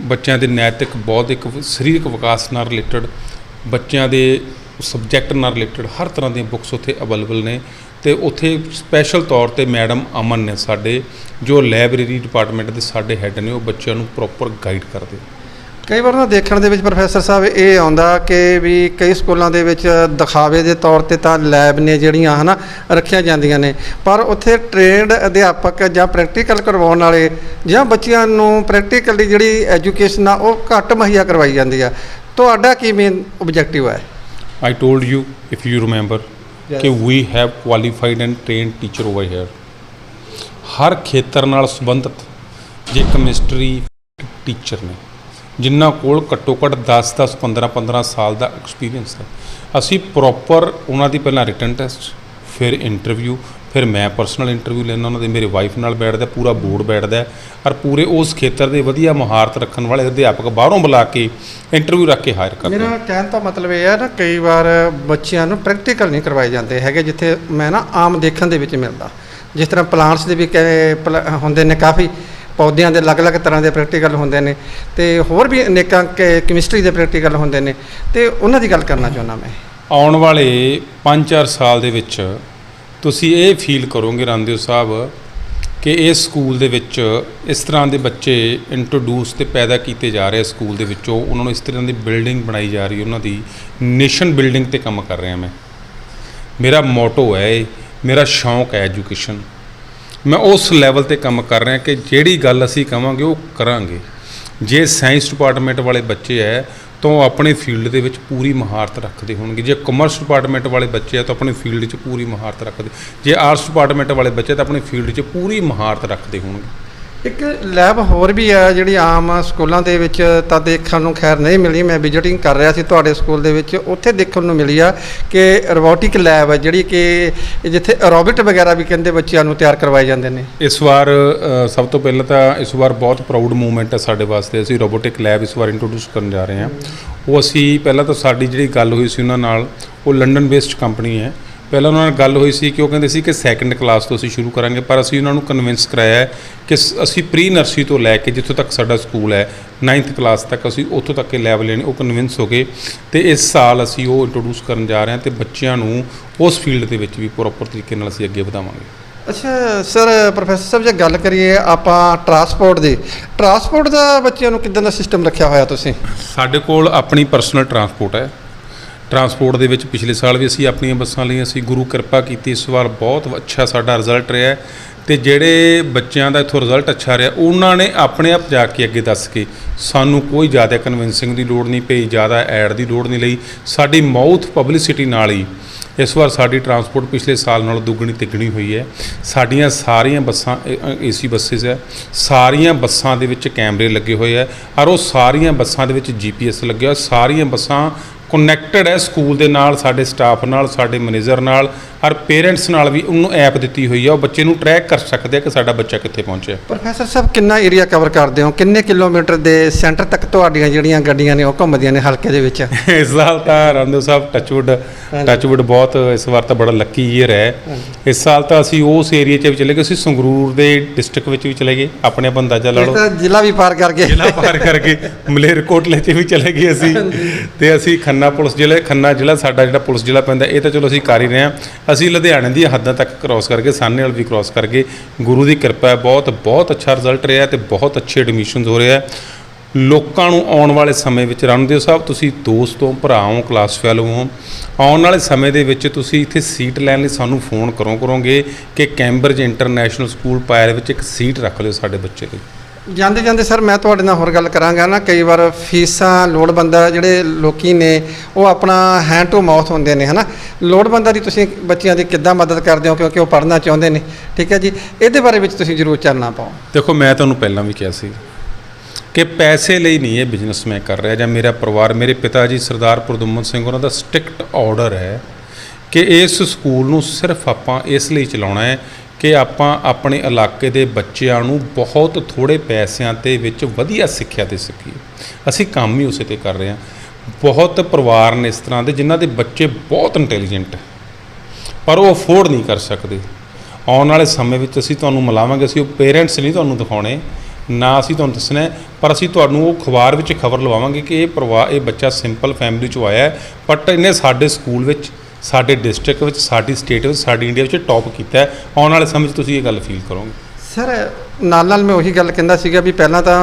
ਬੱਚਿਆਂ ਦੇ ਨੈਤਿਕ, ਬੌਧਿਕ, ਸਰੀਰਕ ਵਿਕਾਸ ਨਾਲ ਰਿਲੇਟਡ ਬੱਚਿਆਂ ਦੇ ਸਬਜੈਕਟ ਨਾਲ ਰਿਲੇਟਡ ਹਰ ਤਰ੍ਹਾਂ ਦੀਆਂ ਬੁੱਕਸ ਉੱਥੇ ਅਵੇਲੇਬਲ ਨੇ ਤੇ ਉੱਥੇ ਸਪੈਸ਼ਲ ਤੌਰ ਤੇ ਮੈਡਮ ਅਮਨ ਨੇ ਸਾਡੇ, ਜੋ ਲਾਇਬ੍ਰੇਰੀ ਡਿਪਾਰਟਮੈਂਟ ਦੇ ਸਾਡੇ ਹੈੱਡ ਨੇ, ਉਹ ਬੱਚਿਆਂ ਨੂੰ ਪ੍ਰੋਪਰ ਗਾਈਡ ਕਰਦੇ। ਕਈ ਵਾਰ ਨਾ ਦੇਖਣ ਦੇ ਵਿੱਚ ਪ੍ਰੋਫੈਸਰ ਸਾਹਿਬ ਇਹ ਆਉਂਦਾ ਕਿ ਵੀ ਕਈ ਸਕੂਲਾਂ ਦੇ ਵਿੱਚ ਦਿਖਾਵੇ ਦੇ ਤੌਰ ਤੇ ਤਾਂ ਲੈਬ ਨੇ ਜਿਹੜੀਆਂ ਹਨਾ ਰੱਖੀਆਂ ਜਾਂਦੀਆਂ ਨੇ ਪਰ ਉੱਥੇ ਟ੍ਰੇਨਡ ਅਧਿਆਪਕ ਜਾਂ ਪ੍ਰੈਕਟੀਕਲ ਕਰਵਾਉਣ ਵਾਲੇ ਜਾਂ ਬੱਚਿਆਂ ਨੂੰ ਪ੍ਰੈਕਟੀਕਲ ਦੀ ਜਿਹੜੀ ਐਜੂਕੇਸ਼ਨ ਆ ਉਹ ਘੱਟ ਮੁਹੱਈਆ ਕਰਵਾਈ ਜਾਂਦੀ ਆ ਤੁਹਾਡਾ ਕੀ ਮੇਨ ਆਬਜੈਕਟਿਵ ਹੈ told you, if you remember, Yes. ਕਿ we have qualified and trained teacher over here. ਹਰ ਖੇਤਰ ਨਾਲ ਸੰਬੰਧਿਤ ਜੇ ਕੈਮਿਸਟਰੀ ਟੀਚਰ ਨੇ ਜਿਨ੍ਹਾਂ ਕੋਲ ਘੱਟੋ ਘੱਟ 10 10 15 15 ਸਾਲ ਦਾ ਐਕਸਪੀਰੀਅੰਸ ਹੈ। ਅਸੀਂ ਪ੍ਰੋਪਰ ਉਹਨਾਂ ਦੀ ਪਹਿਲਾਂ ਰਿਟਨ ਟੈਸਟ ਫਿਰ ਇੰਟਰਵਿਊ ਫਿਰ ਮੈਂ ਪਰਸਨਲ ਇੰਟਰਵਿਊ ਲੈਣਾ ਉਹਨਾਂ ਦੇ ਮੇਰੇ ਵਾਈਫ ਨਾਲ ਬੈਠਦਾ ਪੂਰਾ ਬੋਰਡ ਬੈਠਦਾ ਔਰ ਪੂਰੇ ਉਸ ਖੇਤਰ ਦੇ ਵਧੀਆ ਮਹਾਰਤ ਰੱਖਣ ਵਾਲੇ ਅਧਿਆਪਕ ਬਾਹਰੋਂ ਬੁਲਾ ਕੇ ਇੰਟਰਵਿਊ ਰੱਖ ਕੇ ਹਾਇਰ ਕਰਦੇ ਮੇਰਾ ਕਹਿਣ ਦਾ ਮਤਲਬ ਇਹ ਹੈ ਨਾ ਕਈ ਵਾਰ ਬੱਚਿਆਂ ਨੂੰ ਪ੍ਰੈਕਟੀਕਲ ਨਹੀਂ ਕਰਵਾਏ ਜਾਂਦੇ ਹੈਗੇ ਜਿੱਥੇ ਮੈਂ ਨਾ ਆਮ ਦੇਖਣ ਦੇ ਵਿੱਚ ਮਿਲਦਾ। ਜਿਸ ਤਰ੍ਹਾਂ ਪਲਾਂਟਸ ਦੇ ਵੀ ਹੁੰਦੇ ਨੇ ਕਾਫੀ ਪੌਦਿਆਂ ਦੇ ਅਲੱਗ-ਅਲੱਗ ਤਰ੍ਹਾਂ ਦੇ ਪ੍ਰੈਕਟੀਕਲ ਹੁੰਦੇ ਨੇ ਤੇ ਹੋਰ ਵੀ ਅਨੇਕਾਂ ਕੈਮਿਸਟਰੀ ਦੇ ਪ੍ਰੈਕਟੀਕਲ ਹੁੰਦੇ ਨੇ ਤੇ ਉਹਨਾਂ ਦੀ ਗੱਲ ਕਰਨਾ ਚਾਹੁੰਦਾ ਮੈਂ। ਆਉਣ ਵਾਲੇ 5-4 ਸਾਲ ਦੇ ਵਿੱਚ ਤੁਸੀਂ ਇਹ ਫੀਲ ਕਰੋਗੇ ਰਾਮਦੇਵ ਸਾਹਿਬ ਕਿ ਇਸ ਸਕੂਲ ਦੇ ਵਿੱਚ ਇਸ ਤਰ੍ਹਾਂ ਦੇ ਬੱਚੇ ਇੰਟਰੋਡਿਊਸ ਤੇ ਪੈਦਾ ਕੀਤੇ ਜਾ ਰਹੇ ਸਕੂਲ ਦੇ ਵਿੱਚੋਂ, ਉਹਨਾਂ ਨੂੰ ਇਸ ਤਰ੍ਹਾਂ ਦੀ ਬਿਲਡਿੰਗ ਬਣਾਈ ਜਾ ਰਹੀ, ਉਹਨਾਂ ਦੀ ਨੇਸ਼ਨ ਬਿਲਡਿੰਗ ਤੇ ਕੰਮ ਕਰ ਰਿਹਾ ਮੈਂ। ਮੇਰਾ ਮੋਟੋ ਹੈ ਇਹ, ਮੇਰਾ ਸ਼ੌਂਕ ਹੈ ਐਜੂਕੇਸ਼ਨ ਮੈਂ ਉਸ ਲੈਵਲ ਤੇ ਕੰਮ ਕਰ ਰਿਹਾ ਕਿ ਜਿਹੜੀ ਗੱਲ ਅਸੀਂ ਕਵਾਂਗੇ ਉਹ ਕਰਾਂਗੇ। ਜੇ ਸਾਇੰਸ ਡਿਪਾਰਟਮੈਂਟ ਵਾਲੇ ਬੱਚੇ ਹੈ ਤਾਂ ਉਹ ਆਪਣੇ ਫੀਲਡ ਦੇ ਵਿੱਚ ਪੂਰੀ ਮਹਾਰਤ ਰੱਖਦੇ ਹੋਣਗੇ। ਜੇ ਕਮਰਸ ਡਿਪਾਰਟਮੈਂਟ ਵਾਲੇ ਬੱਚੇ ਆ ਤਾਂ ਆਪਣੇ ਫੀਲਡ 'ਚ ਪੂਰੀ ਮਹਾਰਤ ਰੱਖਦੇ। ਜੇ ਆਰਟਸ ਡਿਪਾਰਟਮੈਂਟ ਵਾਲੇ ਬੱਚੇ ਤਾਂ ਆਪਣੇ ਫੀਲਡ 'ਚ ਪੂਰੀ ਮਹਾਰਤ ਰੱਖਦੇ ਹੋਣਗੇ। ਇੱਕ ਲੈਬ ਹੋਰ ਵੀ ਹੈ ਜਿਹੜੀ ਆਮ ਸਕੂਲਾਂ ਦੇ ਵਿੱਚ ਤਾਂ ਦੇਖਣ ਨੂੰ ਖੈਰ ਨਹੀਂ ਮਿਲੀ। ਮੈਂ ਵਿਜ਼ਿਟਿੰਗ ਕਰ ਰਿਹਾ ਸੀ ਤੁਹਾਡੇ ਸਕੂਲ ਦੇ ਵਿੱਚ। ਉੱਥੇ ਦੇਖਣ ਨੂੰ ਮਿਲੀ ਆ ਕਿ ਰੋਬੋਟਿਕ ਲੈਬ ਹੈ ਜਿਹੜੀ ਕਿ ਜਿੱਥੇ ਰੋਬੋਟ ਵਗੈਰਾ ਵੀ ਕਹਿੰਦੇ ਬੱਚਿਆਂ ਨੂੰ ਤਿਆਰ ਕਰਵਾਏ ਜਾਂਦੇ ਨੇ। ਇਸ ਵਾਰ ਸਭ ਤੋਂ ਪਹਿਲਾਂ ਤਾਂ ਇਸ ਵਾਰ ਬਹੁਤ ਪ੍ਰਾਊਡ ਮੂਵਮੈਂਟ ਹੈ ਸਾਡੇ ਵਾਸਤੇ। ਅਸੀਂ ਰੋਬੋਟਿਕ ਲੈਬ ਇਸ ਵਾਰ ਇੰਟਰੋਡਿਊਸ ਕਰਨ ਜਾ ਰਹੇ ਹਾਂ। ਉਹ ਅਸੀਂ ਪਹਿਲਾਂ ਤਾਂ ਸਾਡੀ ਜਿਹੜੀ ਗੱਲ ਹੋਈ ਸੀ ਉਹਨਾਂ ਨਾਲ, ਉਹ ਲੰਡਨ ਬੇਸਡ ਕੰਪਨੀ ਹੈ। ਪਹਿਲਾਂ ਉਹਨਾਂ ਨਾਲ ਗੱਲ ਹੋਈ ਸੀ ਕਿ ਉਹ ਕਹਿੰਦੇ ਸੀ ਕਿ ਸੈਕੰਡ ਕਲਾਸ ਤੋਂ ਅਸੀਂ ਸ਼ੁਰੂ ਕਰਾਂਗੇ ਪਰ ਅਸੀਂ ਉਹਨਾਂ ਨੂੰ ਕਨਵਿੰਸ ਕਰਾਇਆ ਹੈ ਕਿ ਸ- ਅਸੀਂ ਪ੍ਰੀ ਨਰਸਰੀ ਤੋਂ ਲੈ ਕੇ ਜਿੱਥੋਂ ਤੱਕ ਸਾਡਾ ਸਕੂਲ ਹੈ 9th ਕਲਾਸ ਤੱਕ ਅਸੀਂ ਉੱਥੋਂ ਤੱਕ ਇਹ ਲੈਬ ਲੈਣੇ ਉਹ ਕਨਵਿੰਸ ਹੋ ਗਏ ਤੇ ਇਸ ਸਾਲ ਅਸੀਂ ਉਹ ਇੰਟਰੋਡਿਊਸ ਕਰਨ ਜਾ ਰਹੇ ਹਾਂ ਤੇ ਬੱਚਿਆਂ ਨੂੰ ਉਸ ਫੀਲਡ ਦੇ ਵਿੱਚ ਵੀ ਪ੍ਰੋਪਰ ਤਰੀਕੇ ਨਾਲ ਅਸੀਂ ਅੱਗੇ ਵਧਾਵਾਂਗੇ। ਅੱਛਾ ਸਰ ਪ੍ਰੋਫੈਸਰ ਸਾਹਿਬ ਜੇ ਗੱਲ ਕਰੀਏ ਆਪਾਂ ਟਰਾਂਸਪੋਰਟ ਦੀ ਟਰਾਂਸਪੋਰਟ ਦਾ ਬੱਚਿਆਂ ਨੂੰ ਕਿਦਾਂ ਦਾ ਸਿਸਟਮ ਰੱਖਿਆ ਹੋਇਆ ਤੁਸੀਂ? ਸਾਡੇ ਕੋਲ ਆਪਣੀ ਪਰਸਨਲ ਟਰਾਂਸਪੋਰਟ ਹੈ। ਟਰਾਂਸਪੋਰਟ ਦੇ ਵਿੱਚ ਪਿਛਲੇ ਸਾਲ ਵੀ ਅਸੀਂ ਆਪਣੀਆਂ ਬੱਸਾਂ ਲਈਆਂ ਸੀ ਗੁਰੂ ਕਿਰਪਾ ਕੀਤੀ। ਇਸ ਵਾਰ ਬਹੁਤ ਅੱਛਾ ਸਾਡਾ ਰਿਜ਼ਲਟ ਰਿਹਾ ਹੈ ਤੇ ਜਿਹੜੇ ਬੱਚਿਆਂ ਦਾ ਇਥੋਂ ਰਿਜ਼ਲਟ ਅੱਛਾ ਰਿਹਾ, ਉਹਨਾਂ ਨੇ ਆਪਣੇ ਆਪ ਜਾ ਕੇ ਅੱਗੇ ਦੱਸ ਕੇ ਸਾਨੂੰ ਕੋਈ ਜ਼ਿਆਦਾ ਕਨਵਿੰਸਿੰਗ ਦੀ ਲੋੜ ਨਹੀਂ ਪਈ, ਜ਼ਿਆਦਾ ਐਡ ਦੀ ਲੋੜ ਨਹੀਂ ਲਈ। ਸਾਡੀ ਮਾਊਥ ਪਬਲਿਸਿਟੀ ਨਾਲ ਹੀ ਇਸ ਵਾਰ ਸਾਡੀ ਟਰਾਂਸਪੋਰਟ ਪਿਛਲੇ ਸਾਲ ਨਾਲੋਂ ਦੁੱਗਣੀ ਤਿੱਗਣੀ ਹੋਈ ਹੈ। ਸਾਡੀਆਂ ਸਾਰੀਆਂ ਬੱਸਾਂ ਏਸੀ ਬੱਸਸ ਹੈ। ਸਾਰੀਆਂ ਬੱਸਾਂ ਦੇ ਵਿੱਚ ਕੈਮਰੇ ਲੱਗੇ ਹੋਏ ਹੈ ਔਰ ਉਹ ਸਾਰੀਆਂ ਬੱਸਾਂ ਦੇ ਵਿੱਚ ਜੀਪੀਐਸ ਲੱਗਿਆ ਹੋਇਆ। ਸਾਰੀਆਂ ਬੱਸਾਂ ਕਨੈਕਟਡ ਹੈ ਸਕੂਲ ਦੇ ਨਾਲ ਸਾਡੇ ਸਟਾਫ ਨਾਲ ਸਾਡੇ ਮੈਨੇਜਰ ਨਾਲ ਔਰ ਪੇਰੈਂਟਸ ਨਾਲ ਵੀ ਉਹਨੂੰ ਐਪ ਦਿੱਤੀ ਹੋਈ ਹੈ ਉਹ ਬੱਚੇ ਨੂੰ ਟਰੈਕ ਕਰ ਸਕਦੇ ਆ ਕਿ ਸਾਡਾ ਬੱਚਾ ਕਿੱਥੇ ਪਹੁੰਚਿਆ। ਪ੍ਰੋਫੈਸਰ ਸਾਹਿਬ ਕਿੰਨਾ ਏਰੀਆ ਕਵਰ ਕਰਦੇ ਹੋ? ਕਿੰਨੇ ਕਿਲੋਮੀਟਰ ਦੇ ਸੈਂਟਰ ਤੱਕ ਤੁਹਾਡੀਆਂ ਜਿਹੜੀਆਂ ਗੱਡੀਆਂ ਨੇ ਉਹ ਘੁੰਮਦੀਆਂ ਨੇ ਹਲਕੇ ਦੇ ਵਿੱਚ? ਇਸ ਸਾਲ ਤਾਂ ਰਾਮਦੇਵ ਸਾਹਿਬ ਟੱਚਵੁੱਡ ਟੱਚਵੁੱਡ ਬਹੁਤ ਇਸ ਵਾਰ ਤਾਂ ਬੜਾ ਲੱਕੀ ਈਅਰ ਹੈ। ਇਸ ਸਾਲ ਤਾਂ ਅਸੀਂ ਉਸ ਏਰੀਆ 'ਚ ਵੀ ਚਲੇ ਗਏ ਅਸੀਂ ਸੰਗਰੂਰ ਦੇ ਡਿਸਟ੍ਰਿਕਟ ਵਿੱਚ ਵੀ ਚਲੇ ਗਏ ਆਪਣੇ ਆਪ ਅੰਦਾਜ਼ਾ ਲਾ ਲਓ। ਤਾਂ ਜ਼ਿਲ੍ਹਾ ਵੀ ਪਾਰ ਕਰ ਗਏ। ਜ਼ਿਲ੍ਹਾ ਪਾਰ ਕਰਕੇ ਮਲੇਰਕੋਟਲੇ 'ਚ ਵੀ ਚਲੇ ਗਏ ਅਸੀਂ। ਤੇ ਅਸੀਂ ਖੰਨਾ ਪੁਲਿਸ ਜ਼ਿਲ੍ਹੇ ਖੰਨਾ ਜ਼ਿਲ੍ਹਾ ਸਾਡਾ ਜਿਹੜਾ ਪੁਲਿਸ ਜ਼ਿਲ੍ਹਾ ਪੈਂਦਾ ਇਹ ਤਾਂ ਚਲੋ ਅਸੀਂ ਕਰ ਹੀ ਰਹੇ ਹਾਂ। ਅਸੀਂ ਲੁਧਿਆਣੇ ਦੀਆਂ ਹੱਦਾਂ ਤੱਕ ਕ੍ਰਾਸ ਕਰਕੇ ਸਾਹਨੇ ਵਾਲ ਵੀ ਕ੍ਰਾਸ ਕਰਕੇ, ਗੁਰੂ ਦੀ ਕਿਰਪਾ ਹੈ, ਬਹੁਤ ਬਹੁਤ ਅੱਛਾ ਰਿਜ਼ਲਟ ਰਿਹਾ ਤੇ ਬਹੁਤ ਅੱਛੇ ਐਡਮਿਸ਼ਨਸ ਹੋ ਰਹੇ ਆ ਲੋਕਾਂ ਨੂੰ ਆਉਣ ਵਾਲੇ ਸਮੇਂ ਵਿੱਚ, ਰਣਦੇਵ ਸਾਹਿਬ, ਤੁਸੀਂ ਦੋਸਤ ਦੋਸਤੋਂ ਭਰਾਓ ਕਲਾਸ ਫੈਲੋ ਹੋ, ਆਉਣ ਵਾਲੇ ਸਮੇਂ ਦੇ ਵਿੱਚ ਤੁਸੀਂ ਇੱਥੇ ਸੀਟ ਲੈਣ ਲਈ ਸਾਨੂੰ ਫੋਨ ਕਰੋ ਕਰੋਗੇ ਕਿ ਕੈਂਬਰਜ ਇੰਟਰਨੈਸ਼ਨਲ ਸਕੂਲ ਪਾਇਰ ਵਿੱਚ ਇੱਕ ਸੀਟ ਰੱਖ ਲਿਓ ਸਾਡੇ ਬੱਚੇ ਲਈ। ਜਾਂਦੇ ਜਾਂਦੇ ਸਰ ਮੈਂ ਤੁਹਾਡੇ ਨਾਲ ਹੋਰ ਗੱਲ ਕਰਾਂਗਾ ਨਾ, ਕਈ ਵਾਰ ਫੀਸਾਂ ਲੋੜਵੰਦਾ ਜਿਹੜੇ ਲੋਕੀ ਨੇ, ਉਹ ਆਪਣਾ ਹੈਂਡ ਟੂ ਮਾਊਥ ਹੁੰਦੇ ਨੇ, ਹਨਾ? ਲੋੜਵੰਦਾਂ ਦੀ ਤੁਸੀਂ ਬੱਚਿਆਂ ਦੀ ਕਿੱਦਾਂ ਮਦਦ ਕਰਦੇ ਹੋ, ਕਿਉਂਕਿ ਉਹ ਪੜ੍ਹਨਾ ਚਾਹੁੰਦੇ ਨੇ, ਠੀਕ ਹੈ ਜੀ? ਇਹਦੇ ਬਾਰੇ ਵਿੱਚ ਤੁਸੀਂ ਜ਼ਰੂਰ ਚਾਨਣਾ ਪਾਓ। ਦੇਖੋ, ਮੈਂ ਤੁਹਾਨੂੰ ਪਹਿਲਾਂ ਵੀ ਕਿਹਾ ਸੀ ਕਿ ਪੈਸੇ ਲਈ ਨਹੀਂ ਇਹ ਬਿਜ਼ਨਸ ਮੈਂ ਕਰ ਰਿਹਾ, ਜਾਂ ਮੇਰਾ ਪਰਿਵਾਰ, ਮੇਰੇ ਪਿਤਾ ਜੀ ਸਰਦਾਰ ਪ੍ਰਦੁਮਨ ਸਿੰਘ ਉਹਨਾਂ ਦਾ ਸਟ੍ਰਿਕਟ ਆਰਡਰ ਹੈ ਕਿ ਇਸ ਸਕੂਲ ਨੂੰ ਸਿਰਫ ਆਪਾਂ ਇਸ ਲਈ ਚਲਾਉਣਾ ਹੈ ਕਿ ਆਪਾਂ ਆਪਣੇ ਇਲਾਕੇ ਦੇ ਬੱਚਿਆਂ ਨੂੰ ਬਹੁਤ ਥੋੜੇ ਪੈਸਿਆਂ ਤੇ ਵਿੱਚ ਵਧੀਆ ਸਿੱਖਿਆ ਦੇ ਸਕੀਏ। ਅਸੀਂ ਕੰਮ ਹੀ ਉਸੇ ਤੇ ਕਰ ਰਹੇ ਹਾਂ। ਬਹੁਤ ਪਰਿਵਾਰ ਨੇ ਇਸ ਤਰ੍ਹਾਂ ਦੇ ਜਿਨ੍ਹਾਂ ਦੇ ਬੱਚੇ ਬਹੁਤ ਇੰਟੈਲੀਜੈਂਟ ਪਰ ਉਹ ਅਫੋਰਡ ਨਹੀਂ ਕਰ ਸਕਦੇ। ਆਉਣ ਵਾਲੇ ਸਮੇਂ ਵਿੱਚ ਅਸੀਂ ਤੁਹਾਨੂੰ ਮਿਲਾਵਾਂਗੇ, ਅਸੀਂ ਉਹ ਪੇਰੈਂਟਸ ਨਹੀਂ ਤੁਹਾਨੂੰ ਦਿਖਾਉਣੇ, ਨਾ ਅਸੀਂ ਤੁਹਾਨੂੰ ਦੱਸਣਾ ਪਰ ਅਸੀਂ ਤੁਹਾਨੂੰ ਉਹ ਅਖਬਾਰ ਵਿੱਚ ਖਬਰ ਲਵਾਵਾਂਗੇ ਕਿ ਇਹ ਪਰਿਵਾਰ ਇਹ ਬੱਚਾ ਸਿੰਪਲ ਫੈਮਿਲੀ ਚੋਂ ਆਇਆ ਹੈ, ਬਟ ਇਹਨੇ ਸਾਡੇ ਸਕੂਲ ਵਿੱਚ ਸਾਡੇ ਡਿਸਟ੍ਰਿਕਟ ਵਿੱਚ ਸਾਡੀ ਸਟੇਟ ਵਿੱਚ ਸਾਡੀ ਇੰਡੀਆ ਵਿੱਚ ਟੌਪ ਕੀਤਾ ਹੈ। ਆਉਣ ਵਾਲੇ ਸਮੇਂ 'ਚ ਤੁਸੀਂ ਇਹ ਗੱਲ ਫੀਲ ਕਰੋਗੇ? ਸਰ ਨਾਲ ਨਾਲ ਮੈਂ ਉਹੀ ਗੱਲ ਕਹਿੰਦਾ ਸੀਗਾ ਵੀ ਪਹਿਲਾਂ ਤਾਂ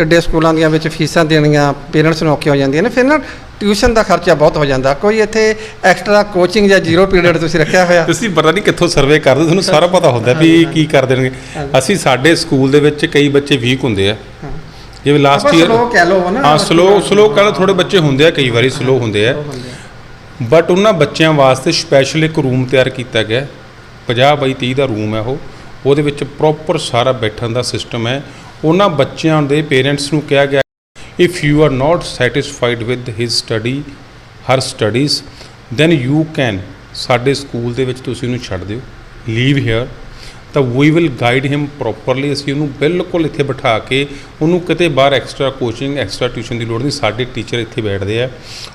ਏਡੇ ਸਕੂਲਾਂ ਦੀਆਂ ਵਿੱਚ ਫੀਸਾਂ ਦੇਣੀਆਂ ਪੇਰੈਂਟਸ ਨੂੰ ਔਖੀਆਂ ਹੋ ਜਾਂਦੀਆਂ ਨੇ ਫਿਰ ਨਾ ਟਿਊਸ਼ਨ ਦਾ ਖਰਚਾ ਬਹੁਤ ਹੋ ਜਾਂਦਾ। ਕੋਈ ਇੱਥੇ ਐਕਸਟਰਾ ਕੋਚਿੰਗ ਜਾਂ ਜ਼ੀਰੋ ਪੀਰੀਅਡ ਤੁਸੀਂ ਰੱਖਿਆ ਹੋਇਆ। ਤੁਸੀਂ ਪਤਾ ਨਹੀਂ ਕਿੱਥੋਂ ਸਰਵੇ ਕਰਦੇ ਤੁਹਾਨੂੰ ਸਾਰਾ ਪਤਾ ਹੁੰਦਾ ਵੀ ਕੀ ਕਰ ਦੇਣਗੇ। ਅਸੀਂ ਸਾਡੇ ਸਕੂਲ ਦੇ ਵਿੱਚ ਕਈ ਬੱਚੇ ਵੀਕ ਹੁੰਦੇ ਆ। ਜਿਵੇਂ ਲਾਸਟ ਈਅਰ slow ਕਹਿ ਲਓ ਨਾ ਹਾਂ ਸਲੋ ਸਲੋ ਕਹਿੰਦਾ ਥੋੜੇ ਬੱਚੇ ਹੁੰਦੇ ਆ ਕਈ ਵਾਰੀ ਸਲੋ ਹੁੰਦੇ ਆ। ਬਟ ਉਹਨਾਂ ਬੱਚਿਆਂ ਵਾਸਤੇ ਸਪੈਸ਼ਲ ਇੱਕ ਰੂਮ ਤਿਆਰ ਕੀਤਾ ਗਿਆ ਹੈ। 50 ਬਾਈ 30 ਦਾ ਰੂਮ ਹੈ ਉਹ। ਉਹਦੇ ਵਿੱਚ ਪ੍ਰੋਪਰ ਸਾਰਾ ਬੈਠਣ ਦਾ ਸਿਸਟਮ ਹੈ। ਉਹਨਾਂ ਬੱਚਿਆਂ ਦੇ ਪੇਰੈਂਟਸ ਨੂੰ ਕਿਹਾ ਗਿਆ if you are not satisfied with his study her studies then you can ਸਾਡੇ ਸਕੂਲ ਦੇ ਵਿੱਚ ਤੁਸੀਂ ਉਹਨੂੰ ਛੱਡ ਦਿਓ। ਲੀਵ ਹੇਅਰ ਤਾਂ we will guide him properly ਅਸੀਂ ਉਹਨੂੰ ਬਿਲਕੁਲ ਇੱਥੇ ਬਿਠਾ ਕੇ ਉਹਨੂੰ ਕਿਤੇ ਬਾਹਰ ਐਕਸਟਰਾ ਕੋਚਿੰਗ ਐਕਸਟਰਾ ਟਿਊਸ਼ਨ ਦੀ ਲੋੜ ਨਹੀਂ, ਸਾਡੇ ਟੀਚਰ ਇੱਥੇ ਬੈਠਦੇ ਆ।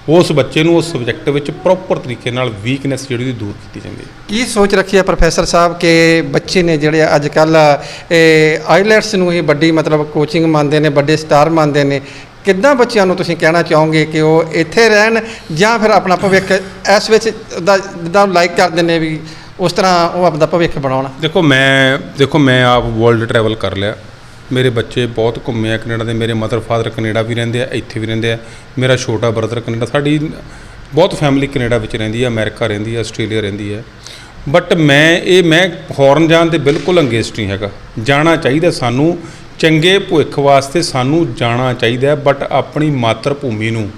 ਉਸ ਬੱਚੇ ਨੂੰ ਉਸ ਸਬਜੈਕਟ ਵਿੱਚ ਪ੍ਰੋਪਰ ਤਰੀਕੇ ਨਾਲ ਵੀਕਨੈਸ ਜਿਹੜੀ ਉਹਦੀ ਦੂਰ ਕੀਤੀ ਜਾਂਦੀ ਹੈ। ਕੀ ਸੋਚ ਰੱਖੀ ਹੈ ਪ੍ਰੋਫੈਸਰ ਸਾਹਿਬ ਕਿ ਬੱਚੇ ਨੇ ਜਿਹੜੇ ਅੱਜ ਕੱਲ ਆਈਲੈਟਸ ਨੂੰ ਹੀ ਵੱਡੀ ਮਤਲਬ ਕੋਚਿੰਗ ਮੰਨਦੇ ਨੇ, ਵੱਡੇ ਸਟਾਰ ਮੰਨਦੇ ਨੇ, ਕਿੱਦਾਂ ਬੱਚਿਆਂ ਨੂੰ ਤੁਸੀਂ ਕਹਿਣਾ ਚਾਹੋਗੇ ਕਿ ਉਹ ਇੱਥੇ ਰਹਿਣ ਜਾਂ ਫਿਰ ਆਪਣਾ ਭਵਿੱਖ ਇਸ ਵਿੱਚ ਦਾ ਜਿੱਦਾਂ ਲਾਈਕ ਕਰਦੇ ਨੇ ਵੀ ਉਸ ਤਰ੍ਹਾਂ ਉਹ ਆਪਦਾ ਭਵਿੱਖ ਬਣਾਉਣ। ਦੇਖੋ, ਮੈਂ ਦੇਖੋ, ਮੈਂ ਆਪ ਵਰਲਡ ਟਰੈਵਲ ਕਰ ਲਿਆ। ਮੇਰੇ ਬੱਚੇ ਬਹੁਤ ਘੁੰਮੇ ਆ ਕੈਨੇਡਾ ਦੇ, ਮੇਰੇ ਮਦਰ ਫਾਦਰ ਕੈਨੇਡਾ ਵੀ ਰਹਿੰਦੇ ਆ, ਇੱਥੇ ਵੀ ਰਹਿੰਦੇ ਆ। ਮੇਰਾ ਛੋਟਾ ਬ੍ਰਦਰ ਕੈਨੇਡਾ, ਸਾਡੀ ਬਹੁਤ ਫੈਮਿਲੀ ਕੈਨੇਡਾ ਵਿੱਚ ਰਹਿੰਦੀ ਆ, ਅਮਰੀਕਾ ਰਹਿੰਦੀ ਆ, ਆਸਟ੍ਰੇਲੀਆ ਰਹਿੰਦੀ ਆ। ਬਟ ਮੈਂ, ਇਹ ਮੈਂ ਫੋਰਨ ਜਾਣ ਦੇ ਬਿਲਕੁਲ ਅੰਗੇਸਟ ਨਹੀਂ ਹੈਗਾ। ਜਾਣਾ ਚਾਹੀਦਾ ਸਾਨੂੰ, ਚੰਗੇ ਭਵਿੱਖ ਵਾਸਤੇ ਸਾਨੂੰ ਜਾਣਾ ਚਾਹੀਦਾ ਬਟ ਆਪਣੀ ਮਾਤਰ ਭੂਮੀ ਨੂੰ